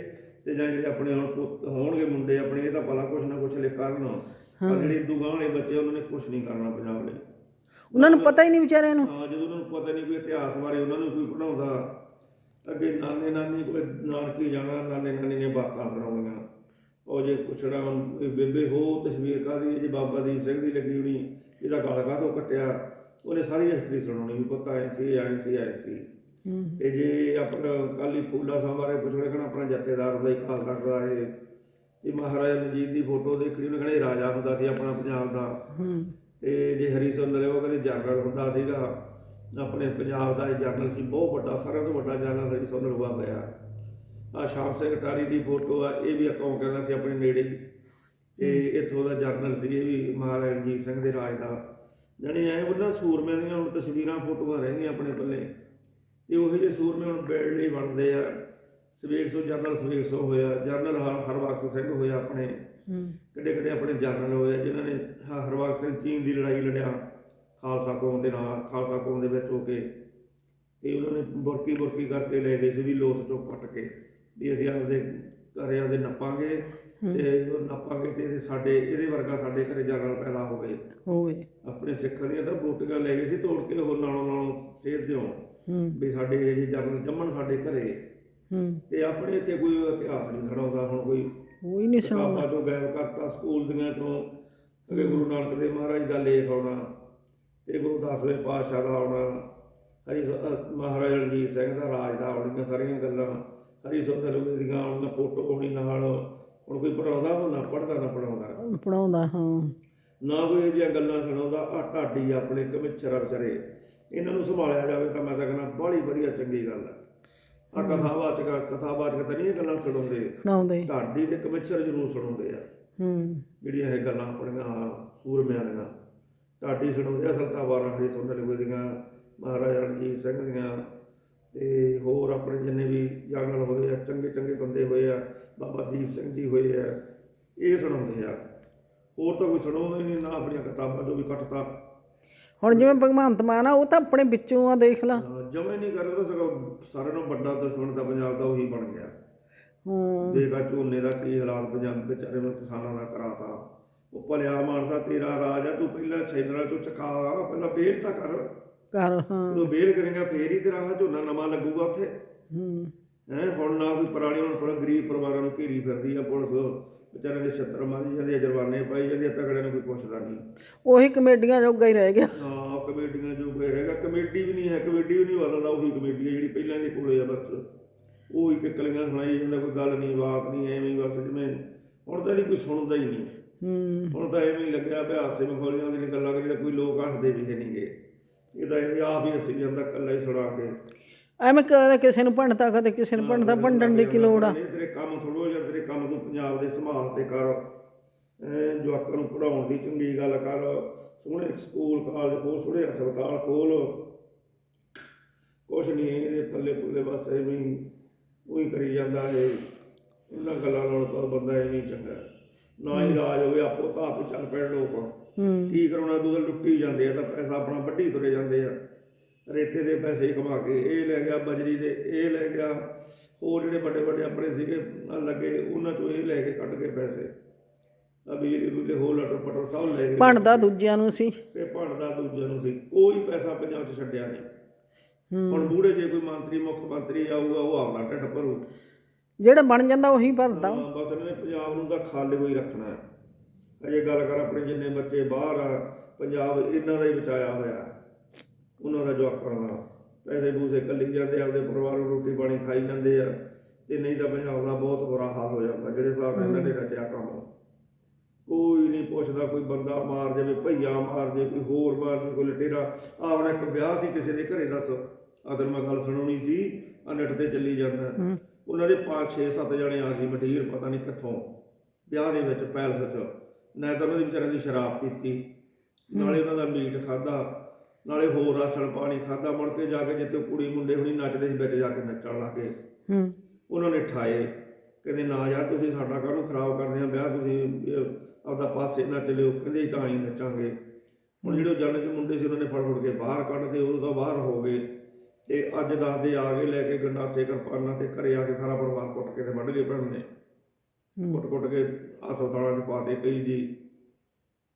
ਤੇ ਜਾਂ ਜਿਹੜੇ ਆਪਣੇ ਹੁਣ ਪੁੱਤ ਹੋਣਗੇ ਮੁੰਡੇ ਆਪਣੇ ਇਹ ਤਾਂ ਭਲਾ ਕੁਛ ਨਾ ਕੁਛ ਲੈ ਕਰਨ। ਪਰ ਜਿਹੜੇ ਦੁਗਾਂ ਵਾਲੇ ਬੱਚੇ ਉਹਨਾਂ ਨੇ ਕੁਛ ਨਹੀਂ ਕਰਨਾ ਪੰਜਾਬ ਲਈ ਉਹਨਾਂ ਨੂੰ ਪਤਾ ਹੀ ਨਹੀਂ ਵਿਚਾਰਿਆਂ ਨੂੰ। ਹਾਂ ਜਦੋਂ ਉਹਨਾਂ ਨੂੰ ਪਤਾ ਨਹੀਂ ਕੋਈ ਇਤਿਹਾਸ ਬਾਰੇ ਉਹਨਾਂ ਨੂੰ ਕੋਈ ਪੜਾਉਂਦਾ ਅੱਗੇ ਨਾਨੇ ਨਾਨੀ ਕੋਈ ਨਾਨਕੀ ਜਾਣਾ ਨਾਨੇ ਨਾਨੀ ਨੇ ਬਾਤਾਂ ਸੁਣਾਉਣੀਆਂ। ਉਹ ਜੇ ਪੁੱਛਣਾ ਬੇਬੇ ਹੋ ਤਸਵੀਰ ਕਾਦੀ ਜੇ ਬਾਬਾ ਦੀਪ ਸਿੰਘ ਦੀ ਲੱਗੀ ਹੋਣੀ। ਇਹਦਾ ਗਲ ਕਾਹਤੋਂ ਕੱਟਿਆ? ਉਹਨੇ ਸਾਰੀ ਹਿਸਟਰੀ ਸੁਣਾਉਣੀ ਵੀ ਪੁੱਤ ਐ ਸੀ ਐ ਸੀ ਐ ਸੀ। ਤੇ ਜੇ ਆਪਣਾ ਕਾਲੀ ਫੂਲਾ ਸਾਹਿਬ ਬਾਰੇ ਪੁੱਛਣਾ ਕਹਣਾ ਆਪਣਾ ਜੱਥੇਦਾਰ ਹੁੰਦਾ ਹੀ ਕਾਲ ਕਰਦਾ ਇਹ। ਇਹ ਮਹਾਰਾਜਾ ਰਣਜੀਤ ਦੀ ਫੋਟੋ ਦੇਖਣੀ ਉਹਨੇ ਕਹਣਾ ਇਹ ਰਾਜਾ ਹੁੰਦਾ ਸੀ ਆਪਣਾ ਪੰਜਾਬ ਦਾ। ਤੇ ਜੇ ਹਰੀ ਸਿੰਘ ਉਹ ਕਹਿੰਦੇ ਜਨਰਲ ਹੁੰਦਾ ਸੀਗਾ। ਆਪਣੇ ਪੰਜਾਬ ਦਾ ਇਹ ਜਨਰਲ ਸੀ ਬਹੁਤ ਵੱਡਾ ਸਾਰਿਆਂ ਤੋਂ ਵੱਡਾ ਜਨਰਲ ਹਰੀ ਸਿੰਘ ਨਲੂਆ ਹੋਇਆ। ਆ ਸ਼ਾਮ ਸਿੰਘ ਟਾਰੀ ਦੀ ਫੋਟੋ ਆ ਇਹ ਵੀ ਅਕਾਉਂ ਕਹਿੰਦਾ ਸੀ ਆਪਣੇ ਨੇੜੇ। ਤੇ ਇੱਥੋਂ ਦਾ ਜਨਰਲ ਸੀ ਇਹ ਵੀ ਮਹਾਰਾਜਾ ਰਣਜੀਤ ਸਿੰਘ ਦੇ ਰਾਜ ਦਾ। ਜਾਣੀ ਐ ਉਹਨਾਂ ਸੂਰਮਿਆਂ ਦੀਆਂ ਹੁਣ ਤਸਵੀਰਾਂ ਫੋਟੋਆਂ ਰਹਿੰਦੀਆਂ ਆਪਣੇ ਪੱਲੇ। ਤੇ ਉਹੋ ਜਿਹੇ ਸੂਰਮੇ ਹੁਣ ਬੈਲ ਲਈ ਬਣਦੇ ਆ। ਸਵੇਗ ਸੋ ਜਨਰਲ ਸਵੇਗ ਸੋ ਹੋਇਆ ਜਨਰਲ ਹਰ ਹਰਬਖਸ਼ ਸਿੰਘ ਹੋਇਆ ਆਪਣੇ। ਕਿੱਡੇ ਕਿੱਡੇ ਆਪਣੇ ਜਨਰਲ ਹੋਏ ਜਿਨ੍ਹਾਂ ਨੇ ਹ- ਹਰਬਖਸ਼ ਸਿੰਘ ਚੀਨ ਦੀ ਲੜਾਈ ਲੜਿਆ ਖਾਲਸਾ ਕੌਮ ਦੇ ਨਾਲ ਖਾਲਸਾ ਕੌਮ ਦੇ ਵਿੱਚ ਹੋ ਕੇ। ਤੇ ਉਹਨਾਂ ਨੇ ਬੁਰਕੀ ਬੁਰਕੀ ਕਰਕੇ ਲੈ ਗਏ ਸੀ ਵੀ ਲੋਸ ਚੋਂ ਪੱਟ ਕੇ ਵੀ ਅਸੀਂ ਆਪਦੇ ਘਰੇ ਆਪਦੇ ਨੱਪਾਂਗੇ ਤੇ ਉਹ ਨੱਪਾਂਗੇ ਤੇ ਇਹਦੇ ਸਾਡੇ ਇਹਦੇ ਵਰਗਾ ਸਾਡੇ ਘਰੇ ਜਨਰਲ ਪੈਦਾ ਹੋਵੇ। ਹੋਵੇ। ਆਪਣੇ ਸਿੱਖਾਂ ਦੀਆਂ ਤਾਂ ਬੋਟੀਆਂ ਲੈ ਗਏ ਸੀ ਤੋੜ ਕੇ ਉਹ ਨਾਲੋਂ ਨਾਲੋਂ ਸੇਧ ਦਿਓ। ਹੂੰ। ਵੀ ਸਾਡੇ ਇਹ ਜਿਹੇ ਜਨਰਲ ਜੰਮਣ ਸਾਡੇ ਘਰੇ। ਹੂੰ। ਤੇ ਆਪਣੇ ਇੱਥੇ ਕੋਈ ਇਤਿਹਾਸ ਨਹੀਂ ਖੜਾਉਂਦਾ ਹੁਣ ਕੋਈ ਉਹ ਹੀ ਨਹੀਂ ਸੁਣਾਉਂਦਾ ਕਿਤਾਬਾਂ ਚੋਂ ਗਾਇਬ ਕਰਤਾ ਸਕੂਲ ਦੀਆਂ ਚੋਂ ਅੱਗੇ ਗੁਰੂ ਨਾਨਕ ਦੇਵ ਮਹਾਰਾਜ ਦਾ ਲੇਖ ਆਉਣਾ ਤੇ ਗੁਰੂ ਦਸਵੇਂ ਪਾਤਸ਼ਾਹ ਦਾ ਆਉਣਾ ਹਰੀ ਮਹਾਰਾਜਾ ਰਣਜੀਤ ਸਿੰਘ ਦਾ ਰਾਜ ਦਾ ਆਉਣੀਆਂ ਸਾਰੀਆਂ ਗੱਲਾਂ। ਹਰੀ ਸਿੰਘ ਨਲੂਏ ਦੀਆਂ ਆਉਣੀਆਂ ਫੋਟੋ ਆਉਣੀ ਨਾਲ ਹੁਣ ਕੋਈ ਪੜਾਉਂਦਾ ਉਹ ਨਾ ਪੜਦਾ ਨਾ ਪੜਾਉਂਦਾ ਪੜਾਉਂਦਾ ਹਾਂ। ਨਾ ਕੋਈ ਇਹ ਜਿਹੀਆਂ ਗੱਲਾਂ ਸੁਣਾਉਂਦਾ ਆ ਢਾਡੀ ਆਪਣੇ ਕਮਿਛਰਾ ਵਿਚਾਰੇ ਇਹਨਾਂ ਨੂੰ ਸੰਭਾਲਿਆ ਜਾਵੇ ਤਾਂ ਮੈਂ ਤਾਂ ਕਹਿੰਦਾ ਬਾਹਲੀ ਵਧੀਆ ਚੰਗੀ ਗੱਲ ਹੈ। ਆ ਕਥਾਵਾਚਕ ਕਥਾਵਾਚਕ ਤਾਂ ਨਹੀਂ ਇਹ ਗੱਲਾਂ ਸੁਣਾਉਂਦੇ। ਸੁਣਾਉਂਦੇ। ਢਾਡੀ ਤੇ ਕਮਿਛਰ ਜ਼ਰੂਰ ਸੁਣਾਉਂਦੇ ਆ। ਹੂੰ। ਜਿਹੜੀਆਂ ਇਹ ਗੱਲਾਂ ਆਪਣੀਆਂ ਸੂਰਮਿਆਂ ਦੀਆਂ। ਢਾਡੀ ਸੁਣਾਉਂਦੇ ਅਸਲ ਤਾਂ ਵਾਰਾਂ ਹਰੀ ਸੁਣਨ ਲਗਵੇ ਦੀਆਂ ਮਹਾਰਾਜਾ ਰਣਜੀਤ ਸਿੰਘ ਦੀਆਂ ਤੇ ਹੋਰ ਆਪਣੇ ਜਿੰਨੇ ਵੀ ਜਨਰਲ ਹੋਏ ਆ ਚੰਗੇ ਚੰਗੇ ਬੰਦੇ ਹੋਏ ਆ ਬਾਬਾ ਦੀਪ ਸਿੰਘ ਜੀ ਹੋਏ ਆ ਇਹ ਸੁਣਾਉਂਦੇ ਆ। ਹੋਰ ਤਾਂ ਕੋਈ ਸੁਣਾਉਂਦਾ ਹੀ ਨਹੀਂ ਨਾ ਆਪਣੀਆਂ ਕਿਤਾਬਾਂ ਚੋਂ ਵੀ ਕੱਟਤਾ ਹੁਣ ਜਿਵੇਂ ਭਗਵੰਤ ਮਾਨ ਆ ਉਹ ਤਾਂ ਆਪਣੇ ਵਿੱਚੋਂ ਆ ਦੇਖ ਲਾ। ਜਮੇ ਨਹੀਂ ਕਰਦਾ ਸਗੋਂ ਸਾਰਿਆਂ ਨੂੰ ਵੱਡਾ ਦੁਸ਼ਮਣ ਤਾਂ ਪੰਜਾਬ ਦਾ ਉਹੀ ਬਣ ਗਿਆ। ਹੂੰ। ਦੇਖਾ ਝੋਨੇ ਦਾ ਕੀ ਹਾਲਾਤ ਪੰਜਾਬ ਵਿਚਾਰੇ ਨੂੰ ਕਿਸਾਨਾਂ ਦਾ ਕਰਾਤਾ। ਉਹ ਭਲਿਆ ਮਾਨਸਾ ਤੇਰਾ ਰਾਜ ਆ ਤੂੰ ਪਹਿਲਾਂ ਛੇਲਰਾਂ ਚੋਂ ਚਕਾ ਪਹਿਲਾਂ ਬੇਲ ਤਾਂ ਕਰ। ਕਰ ਹਾਂ। ਜਦੋਂ ਬੇਲ ਕਰੇਗਾ ਫੇਰ ਹੀ ਤੇਰਾ ਆਹ ਝੋਨਾ ਨਵਾਂ ਲੱਗੂਗਾ ਉੱਥੇ। ਹੂੰ। ਹੈ ਹੁਣ ਨਾ ਕੋਈ ਪੁਰਾਣੀ ਹੁਣ ਪਰ ਗਰੀਬ ਪਰਿਵਾਰਾਂ ਨੂੰ ਘੇਰੀ ਫਿਰਦੀ ਆ ਪੁਲਿਸ। ਵਿਚਾਰੇ ਦੇ ਛੱਤਰ ਮਾਰੀ ਜਾਂਦੇ ਆ ਜੁਰਮਾਨੇ ਪਾਈ ਜਾਂਦੇ ਆ ਤਗੜੇ ਨੂੰ ਕੋਈ ਪੁੱਛਦਾ ਨਹੀਂ। ਉਹੀ ਕਮੇਡੀਆਂ ਜੋਗਾ ਹੀ ਰਹਿ ਗਿਆ। ਹਾਂ ਕਮੇਟੀਆਂ ਜੋ ਕੋਈ ਰਹੇਗਾ ਕਮੇਟੀ ਵੀ ਨਹੀਂ ਹੈ ਕਮੇਟੀ ਵੀ ਨਹੀਂ ਬਦਲਦਾ ਉਹੀ ਕਮੇਟੀ ਜਿਹੜੀ ਪਹਿਲਾਂ ਦੇ ਕੋਲੇ ਆ ਬਸ। ਉਹ ਹੀ ਕਿੱਕਲੀਆਂ ਸੁਣਾਈ ਜਾਂਦਾ ਕੋਈ ਗੱਲ ਨਹੀਂ ਬਾਤ ਨਹੀਂ ਐਵੇਂ ਹੀ ਬਸ ਜਿਵੇਂ ਹੁਣ ਤਾਂ ਇਹਦੀ ਕੋਈ ਸੁਣਦਾ ਹੀ ਨਹੀਂ। ਹੂੰ। ਹੁਣ ਤਾਂ ਐਵੇਂ ਹੀ ਲੱਗਿਆ ਪਿਆ ਹਾਸੇ ਮਖੌਲੀਆਂ ਦੀਆਂ ਗੱਲਾਂ ਕਿ ਜਿਹੜਾ ਕੋਈ ਲੋਕ ਹੱਸਦੇ ਵੀ ਹੈ ਨਹੀਂਗੇ ਇਹ ਐਵੇਂ ਆਪ ਹੀ ਹੱਸੀ ਜਾਂਦਾ ਇਕੱਲਾ ਹੀ ਸੁਣਾ ਕੇ। ਐਵੇਂ ਕਦੇ ਕਿਸੇ ਨੂੰ ਭੰਡਤਾ ਕਦੇ ਕਿਸੇ ਨੂੰ ਭੰਡਤਾ ਭੰਡਣ ਦੀ ਕੀ ਲੋੜ ਆ? ਇਹ ਤੇਰੇ ਕੰਮ ਥੋੜੋ ਜਾਂ ਤੇਰੇ ਕੰਮ ਤੂੰ ਪੰਜਾਬ ਦੇ ਸੰਭਾਲ ਤੇ ਕਰ। ਐਂ ਜਵਾਕਾਂ ਨੂੰ ਪੜਾਉਣ ਦੀ ਚੰਗੀ ਗੱਲ ਕਰ। ਸੋਹਣੇ ਸਕੂਲ ਕਾਲਜ ਖੋਲ ਸੋਹਣੇ ਹਸਪਤਾਲ ਖੋਲ ਕੁਛ ਨਹੀਂ ਇਹਦੇ ਪੱਲੇ ਪੁੱਲੇ ਬਸ ਐਵੇਂ ਹੀ ਉਹੀ ਕਰੀ ਜਾਂਦਾ ਇਹ ਇਹਨਾਂ ਗੱਲਾਂ ਨਾਲ ਤਾਂ ਬੰਦਾ ਐਵੇਂ ਹੀ ਚੰਗਾ। ਨਾ ਹੀ। ਰਾਜ ਹੋਵੇ ਆਪੋ ਤਾਂ ਆਪ ਹੀ ਚੱਲ ਪੈਣ ਲੋਕ। ਹੂੰ। ਕੀ ਕਰਾਉਣਾ ਦੂਜੇ ਲੁੱਟੀ ਜਾਂਦੇ ਆ ਤਾਂ ਪੈਸਾ ਆਪਣਾ ਵੱਢੀ ਤੁਰੇ ਜਾਂਦੇ ਆ। ਰੇਤੇ ਦੇ ਪੈਸੇ ਕਮਾ ਕੇ ਇਹ ਲੈ ਗਿਆ ਬਜਰੀ ਦੇ ਇਹ ਲੈ ਗਿਆ। ਹੋਰ ਜਿਹੜੇ ਵੱਡੇ ਵੱਡੇ ਆਪਣੇ ਸੀਗੇ ਆਹ ਲੱਗੇ ਉਹਨਾਂ ਚੋਂ ਇਹ ਲੈ ਕੇ ਕੱਢ ਕੇ ਪੈਸੇ। ਆ ਬਿਜਲੀ ਬੁਜਲੀ ਹੋਰ ਲਟਰ ਪਟਰ ਸਭ ਲੈ ਕੇ ਭੰਡਦਾ ਦੂਜਿਆਂ ਨੂੰ ਸੀ। ਤੇ ਭੰਡਦਾ ਦੂਜਿਆਂ ਨੂੰ ਸੀ। ਕੋਈ ਪੈਸਾ ਪੰਜਾਬ 'ਚ ਛੱਡਿਆ ਨਹੀਂ। ਹੂੰ। ਹੁਣ ਬੂੜੇ ਜੇ ਕੋਈ ਮੰਤਰੀ ਮੁੱਖ ਮੰਤਰੀ ਆਊਗਾ ਉਹ ਆਪਣਾ ਢਿੱਡ ਭਰੂ। ਜਿਹੜਾ ਬਣ ਜਾਂਦਾ ਉਹੀ ਭਰਦਾ। ਹਾਂ, ਬਸ ਇਹਨੇ ਪੰਜਾਬ ਨੂੰ ਤਾਂ ਖਾਲੀ ਹੋਈ ਰੱਖਣਾ। ਹੈ ਅਜੇ ਗੱਲ ਕਰ ਆਪਣੇ ਜਿੰਨੇ ਬੱਚੇ ਬਾਹਰ ਆ ਪੰਜਾਬ ਇਹਨਾਂ ਦਾ ਹੀ ਬਚਾਇਆ ਹੋਇਆ। ਉਹਨਾਂ ਦਾ ਜਵਾਕਾਂ ਦਾ ਪੈਸੇ ਪੂਸੇ ਕੱਲੀ ਜਾਂਦੇ ਆਪਦੇ ਪਰਿਵਾਰ ਨੂੰ ਰੋਟੀ ਪਾਣੀ ਖਾਈ ਜਾਂਦੇ ਆ। ਤੇ ਨਹੀਂ ਤਾਂ ਪੰਜਾਬ ਦਾ ਬਹੁਤ ਬੁਰਾ ਹਾਲ ਹੋ ਜਾਂਦਾ ਜਿਹੜੇ ਹਿਸਾਬ ਨਾਲ ਇਹਨਾਂ ਨੇ ਰਚਿਆ ਕੰਮ। ਕੋਈ ਨਹੀਂ ਪੁੱਛਦਾ ਕੋਈ ਬੰਦਾ ਮਾਰ ਜਾਵੇ ਭਈਆ ਮਾਰ ਜੇ ਕੋਈ ਹੋਰ ਮਾਰ ਜੇ ਕੋਈ ਲਟੇਰਾ। ਆਹ ਇੱਕ ਵਿਆਹ ਸੀ ਕਿਸੇ ਦੇ ਘਰੇ ਦੱਸ। ਅਦਰ ਮੈਂ ਗੱਲ ਸੁਣਾਉਣੀ ਸੀ ਆ ਨੈਟ ਤੇ ਚੱਲੀ ਜਾਂਦਾ। ਉਹਨਾਂ ਦੇ 5 6 7 ਜਣੇ ਆ ਗਏ ਮਟੀਰ ਪਤਾ ਨਹੀਂ ਕਿੱਥੋਂ। ਵਿਆਹ ਦੇ ਵਿੱਚ ਪੈਲਸ 'ਚ। ਨਾ ਤਾਂ ਉਹਨਾਂ ਦੇ ਵਿਚਾਰਿਆਂ ਦੀ ਸ਼ਰਾਬ ਪੀਤੀ। ਨਾਲੇ ਉਹਨਾਂ ਦਾ ਮੀਟ ਖਾਦਾ ਨਾਲੇ ਹੋਰ ਰਾਸ਼ਨ ਪਾਣੀ ਖਾਦਾ ਮੁੜ ਕੇ ਜਾ ਕੇ ਜਿੱਥੇ ਕੁੜੀ ਮੁੰਡੇ ਹੁਣੀ ਨੱਚਦੇ ਸੀ ਵਿੱਚ ਜਾ ਕੇ ਨੱਚਣ ਲੱਗੇ ਹੂੰ। ਉਹਨਾਂ ਨੇ ਠਾਏ ਕਹਿੰਦੇ ਨਾ ਯਾਰ ਤੁਸੀਂ ਸਾਡਾ ਕਾਹਨੂੰ ਖਰਾਬ ਕਰਦੇ ਆ ਵਿਆਹ ਤੁਸੀਂ ਆਪਦਾ ਪਾਸੇ ਨਾ ਚਲਿਓ ਕਹਿੰਦੇ ਤਾਂ ਹੀ ਨੱਚਾਂਗੇ। ਹੁਣ ਜਿਹੜੇ ਜਨ ਚ ਮੁੰਡੇ ਸੀ ਉਹਨਾਂ ਨੇ ਫੜ ਫੜ ਕੇ ਬਾਹਰ ਕੱਢਦੇ ਉਹ ਤਾਂ ਬਾਹਰ ਹੋ ਗਏ। ਤੇ ਅੱਜ ਦੱਸਦੇ ਆ ਗਏ ਲੈ ਕੇ ਗੰਡਾਸੇ ਕਿਰਪਾਨਾਂ ਤੇ ਘਰੇ ਆ ਕੇ ਸਾਰਾ ਪਰਿਵਾਰ ਕੁੱਟ ਕੇ ਤੇ ਵੱਢ ਗਏ ਭੈਣ ਨੇ ਹੂੰ। ਕੁੱਟ ਕੁੱਟ ਕੇ ਹਸਪਤਾਲਾਂ 'ਚ ਪਾਤੇ ਕਈ ਜੀ।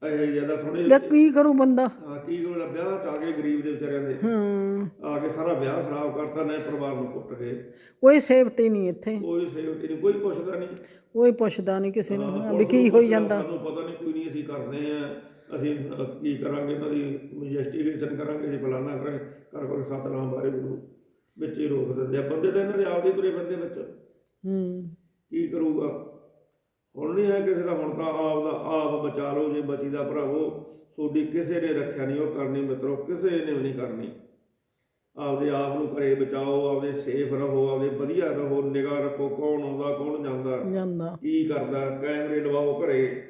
ਇਹ ਜ਼ਿਆਦਾ ਥੋੜੇ ਲੈ ਕੀ ਕਰੂ ਬੰਦਾ? ਹਾਂ ਕੀ ਗੱਲ ਵਿਆਹ ਚ ਆ ਗਏ ਗਰੀਬ ਦੇ ਵਿਚਾਰਿਆਂ ਦੇ। ਹੂੰ। ਆ ਕੇ ਸਾਰਾ ਵਿਆਹ ਖਰਾਬ ਕਰਤਾ ਨੇ ਪਰਿਵਾਰ ਨੂੰ ਕੁੱਟ ਗਏ ਕੋਈ ਸੇਫਟੀ ਨਹੀਂ ਇੱਥੇ। ਕੋਈ ਸੇਵਟੀ ਨਹੀਂ ਕੋਈ ਪੁੱਛਦਾ ਨਹੀਂ। ਕੋਈ ਪੁੱਛਦਾ ਨਹੀਂ ਕਿਸੇ ਨੂੰ ਵੀ ਕੀ ਹੋਈ ਜਾਂਦਾ। ਸਾਨੂੰ ਪਤਾ ਨਹੀਂ ਕੋਈ ਨਹੀਂ ਅਸੀਂ ਕਰਦੇ ਆ ਅਸੀਂ ਕੀ ਕਰਾਂਗੇ ਇਹਨਾਂ ਦੀ ਇਨਵੈਸਟੀਗੇਸ਼ਨ ਕਰਾਂਗੇ ਅਸੀਂ ਫਲਾਨਾ ਕਰਾਂਗੇ ਕਰ ਕਰ ਸਤਨਾਮ ਵਾਹਿਗੁਰੂ ਵਿੱਚ ਹੀ ਰੋਕ ਦਿੰਦੇ ਆ। ਬੰਦੇ ਤਾਂ ਇਹਨਾਂ ਦੇ ਆਪਦੇ ਤੁਰੇ ਫਿਰਦੇ ਵਿੱਚ। ਹੂੰ। ਕੀ ਕਰੂਗਾ? ਹੁਣ ਨਹੀਂ ਹੈ ਕਿਸੇ ਦਾ ਹੁਣ ਤਾਂ ਆਪ ਦਾ ਆਪ ਬਚਾ ਲਓ ਜੇ ਬਚੀ ਦਾ ਭਰਾਵੋ। ਸੋਡੀ ਕਿਸੇ ਨੇ ਰੱਖਿਆ ਨਹੀਂ ਉਹ ਕਰਨੀ ਮਿੱਤਰੋ ਕਿਸੇ ਨੇ ਵੀ ਨਹੀਂ ਕਰਨੀ। ਆਪਦੇ ਆਪ ਨੂੰ ਘਰੇ ਬਚਾਓ ਆਪਦੇ ਸੇਫ ਰਹੋ ਆਪਦੇ ਵਧੀਆ ਰਹੋ ਨਿਗਾਹ ਰੱਖੋ ਕੌਣ ਆਉਂਦਾ ਕੌਣ ਜਾਂਦਾ। ਜਾਂਦਾ। ਕੀ ਕਰਦਾ ਕੈਮਰੇ ਲਵਾਓ ਘਰੇ।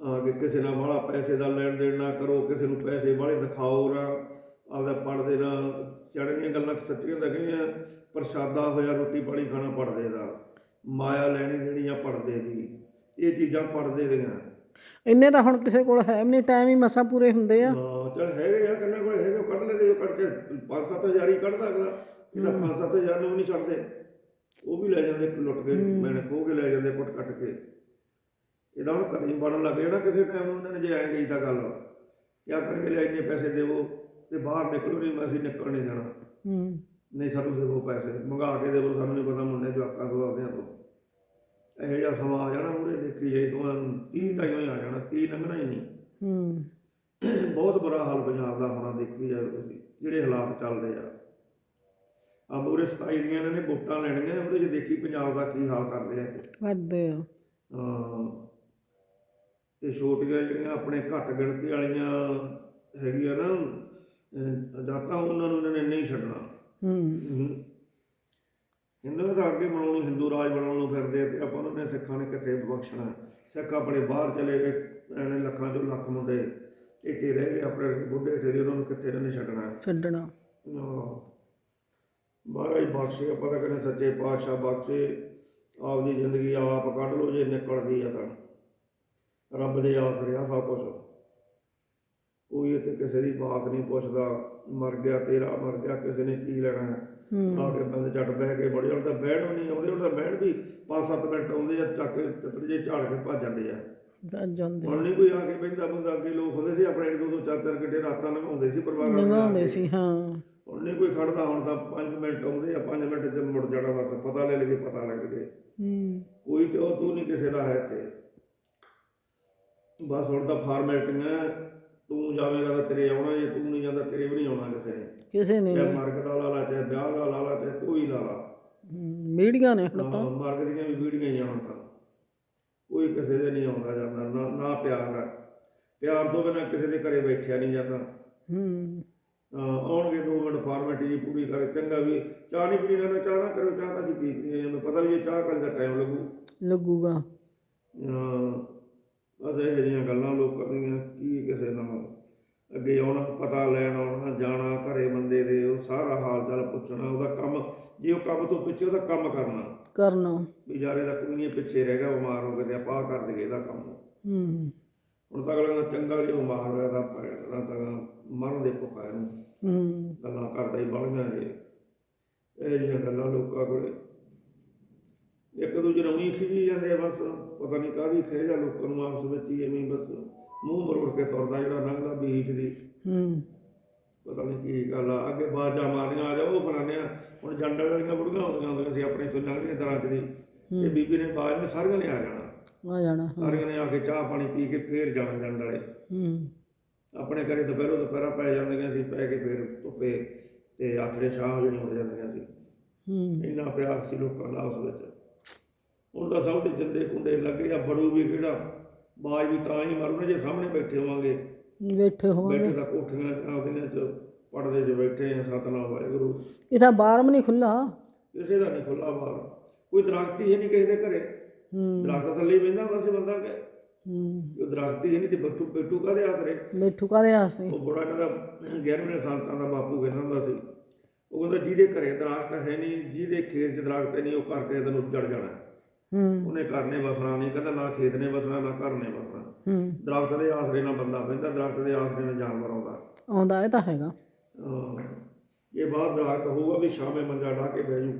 ਆ ਕਿ ਕਿਸੇ ਨਾਲ ਵਾਲਾ ਪੈਸੇ ਦਾ ਲੈਣ ਦੇਣ ਨਾ ਕਰੋ ਕਿਸੇ ਨੂੰ ਪੈਸੇ ਵਾਲੇ ਦਿਖਾਓ ਨਾ। ਆਪਦਾ ਪੜਦੇ ਨਾ ਸਿਆਣੇ ਦੀਆਂ ਗੱਲਾਂ ਸੱਚੀਆਂ ਤਾਂ ਕਹੀਆਂ ਪ੍ਰਸ਼ਾਦਾ ਹੋਇਆ ਰੋਟੀ ਪਾਣੀ ਖਾਣਾ ਪੜਦੇ ਦਾ। ਮਾਇਆ ਲੈਣੀ ਦੇਣੀ ਆ ਪੜਦੇ ਦੀ ਇਹ ਚੀਜ਼ਾਂ ਪੜਦੇ ਦੀਆਂ। ਇੰਨੇ ਤਾਂ ਹੁਣ ਕਿਸੇ ਕੋਲ ਹੈ ਵੀ ਨਹੀਂ ਟਾਈਮ ਹੀ ਮਸਾ ਪੂਰੇ ਹੁੰਦੇ ਆ। ਹਾਂ ਚਲ ਹੈਗੇ ਆ ਕਿੰਨਾ ਕੋਲ ਹੈਗੇ ਉਹ ਕੱਢ ਲੈਂਦੇ ਉਹ ਕੱਢ ਕੇ 5-7000 ਹੀ ਕੱਢਦਾ ਅਗਲਾ। ਇਹਦਾ 5-7000 ਨੂੰ ਵੀ ਨਹੀਂ ਛੱਡਦੇ। ਉਹ ਵੀ ਲੈ ਜਾਂਦੇ ਲੁੱਟ ਕੇ ਮੈਨੇ ਖੋਹ ਕੇ ਲੈ ਜਾਂਦੇ ਕੁੱਟ ਕੱਟ ਕੇ। ਇਹਦਾ ਹੁਣ ਕਦੀ ਬਣਨ ਲੱਗ ਜਾਣਾ ਕਿਸੇ ਟਾਈਮ ਨੂੰ ਉਹਨਾਂ ਨੇ ਜੇ ਐਂ ਗਈ ਤਾਂ ਗੱਲ। ਕਿਆ ਕਰਨਗੇ ਲੈ ਇੰਨੇ ਪੈਸੇ ਦੇਵੋ ਤੇ ਬਾਹਰ ਨਿਕਲੋ ਨਹੀਂ ਅਸੀਂ ਨਿਕਲ ਨਹੀਂ ਜਾਣਾ। ਹੂੰ। ਨਹੀਂ ਸਾਨੂੰ ਦੇਵੋ ਪੈਸੇ ਮੰਗਾ ਕੇ ਦੇਵੋ ਸਾਨੂੰ ਨਹੀਂ ਪਤਾ ਮੁੰਡੇ ਜਵਾਕਾਂ ਤੋਂ ਆਪਦਿਆਂ ਤੋਂ। ਇਹੋ ਜਿਹਾ ਸਮਾਂ ਆ ਜਾਣਾ ਮੂਰੇ ਦੇਖੀ ਜਾਈ ਤੋਂ 30 ਤਾਈਓ ਹੀ ਆ ਜਾਣਾ 30 ਲੰਘਣਾ ਹੀ ਨਹੀਂ। ਹੂੰ। ਬਹੁਤ ਬੁਰਾ ਹਾਲ ਪੰਜਾਬ ਦਾ ਹੋਣਾ ਦੇਖੀ ਜਾਏ ਤੁਸੀਂ ਜਿਹੜੇ ਹਾਲਾਤ ਚੱਲਦੇ ਆ। ਆ ਮੂਰੇ 27 ਦੀਆਂ ਇਹਨਾਂ ਨੇ ਵੋਟਾਂ ਲੈਣੀਆਂ ਉਹਦੇ 'ਚ ਦੇਖੀ ਪੰਜਾਬ ਦਾ ਕੀ ਹਾਲ ਕਰਦੇ ਆ ਇਹ। ਕਰਦੇ ਆ। ਤੇ ਛੋਟੀਆਂ ਜਿਹੜੀਆਂ ਆਪਣੇ ਘੱਟ ਗਿਣਤੀ ਵਾਲੀਆਂ ਹੈਗੀਆਂ ਨਾ ਜਾਤਾਂ ਉਹਨਾਂ ਨੂੰ ਇਹਨਾਂ ਨੇ ਨਹੀਂ ਛੱਡਣਾ। ਹੂੰ। ਹਿੰਦੂ ਤਾਂ ਅੱਗੇ ਬਣਾਉਣ ਨੂੰ ਹਿੰਦੂ ਰਾਜ ਬਣਾਉਣ ਨੂੰ ਫਿਰਦੇ ਆ ਤੇ ਆਪਾਂ ਉਹਨਾਂ ਨੇ ਸਿੱਖਾਂ ਨੇ ਕਿੱਥੇ ਬਖਸ਼ਣਾ। ਸਿੱਖ ਆਪਣੇ ਬਾਹਰ ਚਲੇ ਗਏ ਐਨੇ ਲੱਖਾਂ ਚੋਂ ਲੱਖ ਮੁੰਡੇ ਇੱਥੇ ਰਹਿ ਗਏ ਆਪਣੇ ਬੁੱਢੇ ਠੇਰੇ ਉਹਨਾਂ ਨੂੰ ਕਿੱਥੇ ਇਹਨਾਂ ਨੇ ਛੱਡਣਾ? ਛੱਡਣਾ। ਮਹਾਰਾਜ ਬਖਸ਼ੇ ਆਪਾਂ ਤਾਂ ਕਹਿੰਦੇ ਸੱਚੇ ਪਾਤਸ਼ਾਹ ਬਖਸ਼ੇ। ਆਪਦੀ ਜ਼ਿੰਦਗੀ ਆਪ ਕੱਢ ਲਓ ਜੇ ਨਿਕਲਦੀ ਆ ਤਾਂ। ਰੱਬ ਦੇ ਆਸਰੇ ਆ ਸਭ ਕੁਝ ਕੋਈ ਇੱਥੇ ਕਿਸੇ ਦੀ ਬਾਤ ਨਹੀਂ ਪੁੱਛਦਾ ਮਰ ਗਿਆ ਤੇਰਾ ਮਰ ਗਿਆ ਕਿਸੇ ਨੇ ਕੀ ਲੈਣਾ ਹੈ? ਆ ਕੇ ਬੰਦੇ ਝੱਟ ਬਹਿ ਕੇ ਬੜੇ ਹੁਣ ਤਾਂ ਬਹਿਣ ਨਹੀਂ ਆਉਂਦੇ ਤਾਂ ਬਹਿਣ ਵੀ 5-7 ਮਿੰਟ ਆਉਂਦੇ ਆ ਚੱਕ ਕੇ ਤਿੱਤਰ ਜੇ ਝਾੜ ਕੇ ਭੱਜ ਜਾਂਦੇ ਆ। ਜਾਂਦੇ ਹੁਣ ਨਹੀਂ ਕੋਈ ਆ ਕੇ ਬਹਿੰਦਾ ਬੰਦਾ ਅੱਗੇ ਲੋਕ ਹੁੰਦੇ ਸੀ ਆਪਣੇ ਦੋ ਦੋ ਚਾਰ ਚਾਰ ਘੰਟੇ ਰਾਤਾਂ ਲੰਘਾਉਂਦੇ ਸੀ ਪਰਿਵਾਰਾਂ ਨਾਲ। ਜਾ ਲੰਘਾਉਂਦੇ। ਸੀ ਹਾਂ। ਹੁਣ ਨਹੀਂ ਕੋਈ ਖੜਦਾ ਹੁਣ ਤਾਂ 5 ਮਿੰਟ ਆਉਂਦੇ ਆ 5 ਮਿੰਟ ਚ ਮੁੜ ਜਾਣਾ ਬਸ ਪਤਾ ਲੈ ਲਗੇ ਪਤਾ ਲੱਗ ਗਏ ਹੂੰ। ਕੋਈ ਤੇ ਉਹ ਤੂੰ ਨਹੀਂ ਕਿਸੇ ਦਾ ਹੈ ਤੇ ਬਸ ਹੁਣ ਤਾਂ ਫਾਰਮੈਲਟੀਆਂ ਤੂੰ ਜਾਵੇਂਗਾ ਤਾਂ ਤੇਰੇ ਆਉਣਾ ਜੇ ਤੂੰ ਨਹੀਂ ਜਾਂਦਾ ਤੇਰੇ ਵੀ ਨਹੀਂ ਆਉਣਾ ਕਿਸੇ ਨੇ। ਕਿਸੇ ਨੇ ਚਾਹੇ ਨਹੀਂ। ਮਰਗ ਦਾ ਲਾਲਾ ਚਾਹੇ ਵਿਆਹ ਦਾ ਲਾਲਾ ਚਾਹੇ ਕੋਈ ਲਾਲਾ ਮੀਡੀਆ ਨੇ ਹੁਣ ਤਾਂ। ਹਾਂ, ਮਰਗ ਦੀਆਂ ਵੀ ਵੀੜੀਆਂ ਹੀ ਆਉਣ ਤਾਂ। ਕੋਈ ਕਿਸੇ ਦੇ ਨਹੀਂ ਆਉਂਦਾ ਜਾਂਦਾ ਨਾ ਨਾ ਪਿਆਰ। ਹੈ ਪਿਆਰ ਤੋਂ ਬਿਨਾਂ ਕਿਸੇ ਦੇ ਘਰੇ ਬੈਠਿਆ ਨਹੀਂ ਜਾਂਦਾ। ਹੂੰ। ਆਉਣਗੇ ਦੋ ਮਿੰਟ ਫਾਰਮੈਲਿਟੀ ਜੀ ਪੂਰੀ ਕਰ ਚੰਗਾ ਵੀ ਚਾਹ ਨਹੀਂ ਪੀਣੀ ਨਾ ਚਾਹ ਨਾ ਕਰੋ ਚਾਹ ਤਾਂ ਅਸੀਂ ਹੈ ਮੈਨੂੰ ਪਤਾ ਵੀ ਇਹ ਚਾਹ ਕੱਲ ਦਾ ਟਾਈਮ ਲੱਗੂ। ਲੱਗੂਗਾ। ਹਾਂ, ਬਸ ਇਹ ਜਿਹੀਆਂ ਗੱਲਾਂ ਲੋਕਾਂ ਦੀਆਂ ਕੀ ਕਿਸੇ ਨਾਲ ਅੱਗੇ ਆਉਣਾ ਪਤਾ ਲੈਣ ਆਉਣਾ ਜਾਣਾ ਘਰੇ ਬੰਦੇ ਦੇ ਉਹ ਸਾਰਾ ਹਾਲ ਚਾਲ ਪੁੱਛਣਾ ਉਹਦਾ ਕੰਮ ਜੇ ਉਹ ਕੰਮ ਤੋਂ ਪਿੱਛੇ ਉਹਦਾ ਕੰਮ ਕਰਨਾ। ਕਰਨਾ। ਵੀ ਯਾਰ ਇਹਦਾ ਕੋਈ ਨਹੀਂ ਪਿੱਛੇ ਰਹਿ ਗਿਆ ਬਿਮਾਰ ਹੋ ਗਿਆ ਤੇ ਆਪਾਂ ਕਰ ਦਈਏ ਇਹਦਾ ਕੰਮ। ਹੂੰ। ਹੁਣ ਤਾਂ ਅਗਲਾ ਚੰਗਾ ਜੇ ਬਿਮਾਰ ਹੋਇਆ ਤਾਂ ਇਹਦਾ ਤਾਂ ਮਰਨ ਦੇ ਭੁੱਖਾ ਇਹਨੂੰ। ਹੂੰ। ਗੱਲਾਂ ਕਰਦਾ ਹੀ ਬੜੀਆਂ ਜੇ। ਇਹ ਜਿਹੀਆਂ ਗੱਲਾਂ ਲੋਕਾਂ ਕੋਲੇ ਇੱਕ ਦੂਜੇ ਨੂੰ ਨਹੀਂ ਖਿਜੀ ਜਾਂਦੇ ਆ ਬਸ ਪਤਾ ਨਹੀਂ ਕਾਹਦੀ ਖੇਜ ਲੋਕਾਂ ਨੂੰ ਆਪਸ ਵਿੱਚ ਹੀ ਐਵੇਂ ਬਸ ਮੂੰਹ ਮਰੋੜ ਕੇ ਤੁਰਦਾ ਜਿਹੜਾ ਲੰਘਦਾ ਬੀਚ ਦੀ। ਹੂੰ। ਪਤਾ ਨਹੀਂ ਕੀ ਗੱਲ ਆ ਅੱਗੇ ਬਾਜਾਂ ਮਾਰੀਆਂ ਆ ਜਾ ਉਹ ਫਲਾਣੇ ਆ। ਹੁਣ ਜੰਡਲ ਵਾਲੀਆਂ ਬੁੜੀਆਂ ਹੁੰਦੀਆਂ ਹੁੰਦੀਆਂ ਸੀ ਆਪਣੇ ਤੋਂ ਲੰਘਦੀਆਂ ਦਰਾਂ ਦੀ। ਤੇ ਬੀਬੀ ਨੇ ਬਾਜ ਨੇ ਸਾਰੀਆਂ ਨੇ ਆ ਜਾਣਾ। ਆ ਜਾਣਾ ਸਾਰੀਆਂ ਨੇ ਆ ਕੇ ਚਾਹ ਪਾਣੀ ਪੀ ਕੇ ਫੇਰ ਜਾਣਾ ਜੰਡ ਵਾਲੇ। ਹੂੰ। ਆਪਣੇ ਘਰੇ ਦੁਪਹਿਰੋਂ ਦੁਪਹਿਰਾਂ ਪੈ ਜਾਂਦੀਆਂ ਸੀ ਪੈ ਕੇ ਫਿਰ ਧੁੱਪੇ ਤੇ ਆਖਰੇ ਸ਼ਾਮ ਜਿਹੜੀ ਹੋ ਜਾਂਦੀਆਂ ਸੀ। ਹੂੰ। ਇੰਨਾ ਪਿਆਰ ਸੀ ਲੋਕਾਂ ਦਾ ਉਸ ਵਿੱਚ। ਹੁਣ ਤਾਂ ਸਭ ਦੇ ਜਿੰਦੇ ਕੁੰਡੇ ਲੱਗੇ ਆ ਬੜੂ ਵੀ ਕਿਹੜਾ? ਬਾਜ ਵੀ ਤਾਂ ਹੀ ਮਰਨੇ ਜੇ ਸਾਹਮਣੇ ਬੈਠੇ ਹੋਵਾਂਗੇ। ਬੈਠੇ ਹੋਵਾਂਗੇ। ਬੈਠੇ ਤਾਂ ਕੋਠੀਆਂ ਚ ਆਪਦੀਆਂ ਚ ਪੜਦੇ ਚ ਬੈਠੇ ਆ ਸਤਨਾਮ ਵਾਹਿਗੁਰੂ। ਇਹ ਤਾਂ ਬਾਹਰ ਵੀ ਨਹੀਂ ਖੁੱਲਾ ਕਿਸੇ ਦਾ ਨਹੀਂ ਖੁੱਲਾ ਬਾਹਰ। ਕੋਈ ਦਰਖਤ ਹੀ ਨਹੀਂ ਕਿਸੇ ਦੇ ਘਰੇ। ਹੂੰ। ਦਰਖਤ ਥੱਲੇ ਹੀ ਬਹਿੰਦਾ ਹੁੰਦਾ ਸੀ ਬੰਦਾ ਕਿ? ਹੂੰ। ਉਹ ਦਰਖਤ ਹੀ ਨਹੀਂ ਤੇ ਬੱਟੂ ਬੱਟੂ ਕਾਦੇ ਆਸਰੇ? ਮਿੱਠੂ ਕਾਦੇ ਆਸਰੇ? ਉਹ ਬੜਾ ਇਹਨਾਂ ਦਾ 11ਵੇਂ ਸੰਤਾਂ ਦਾ ਬਾਪੂ ਕਹਿੰਦਾ ਹੁੰਦਾ ਸੀ। ਉਹ ਕਹਿੰਦਾ ਜਿਹਦੇ ਘਰੇ ਦਰਖਤ ਹੈ ਨਹੀਂ ਜਿਹਦੇ ਖੇਤ 'ਚ ਦਰਖਤ ਨਹੀਂ ਉਹ ਕਰਕੇ ਤੈਨੂੰ ਜੜ ਜਾਣਾ। ਹੂੰ। ਉਹਨੇ ਘਰ ਨੇ ਵਸਣਾ ਨਹੀਂ ਕਹਿੰਦਾ ਨਾ ਖੇਤ ਨੇ ਵਸਣਾ ਨਾ ਘਰ ਨੇ ਵਸਣਾ ਹੂੰ। ਦਰਖਤ ਦੇ ਆਸਰੇ ਨਾਲ ਬੰਦਾ ਪੈਂਦਾ ਦਰਖਤ ਦੇ ਆਸਰੇ ਨਾਲ ਜਾਨਵਰ ਆਉਂਦਾ। ਆਉਂਦਾ ਇਹ ਤਾਂ ਹੈਗਾ। ਅਹ ਇਹ ਬਾਹਰ ਦਰਖਤ ਹੋਊਗਾ ਉਹਦੀ ਛਾਵੇਂ ਮੰਜਾ ਢਾ ਕੇ ਬਹਿ ਜੂ।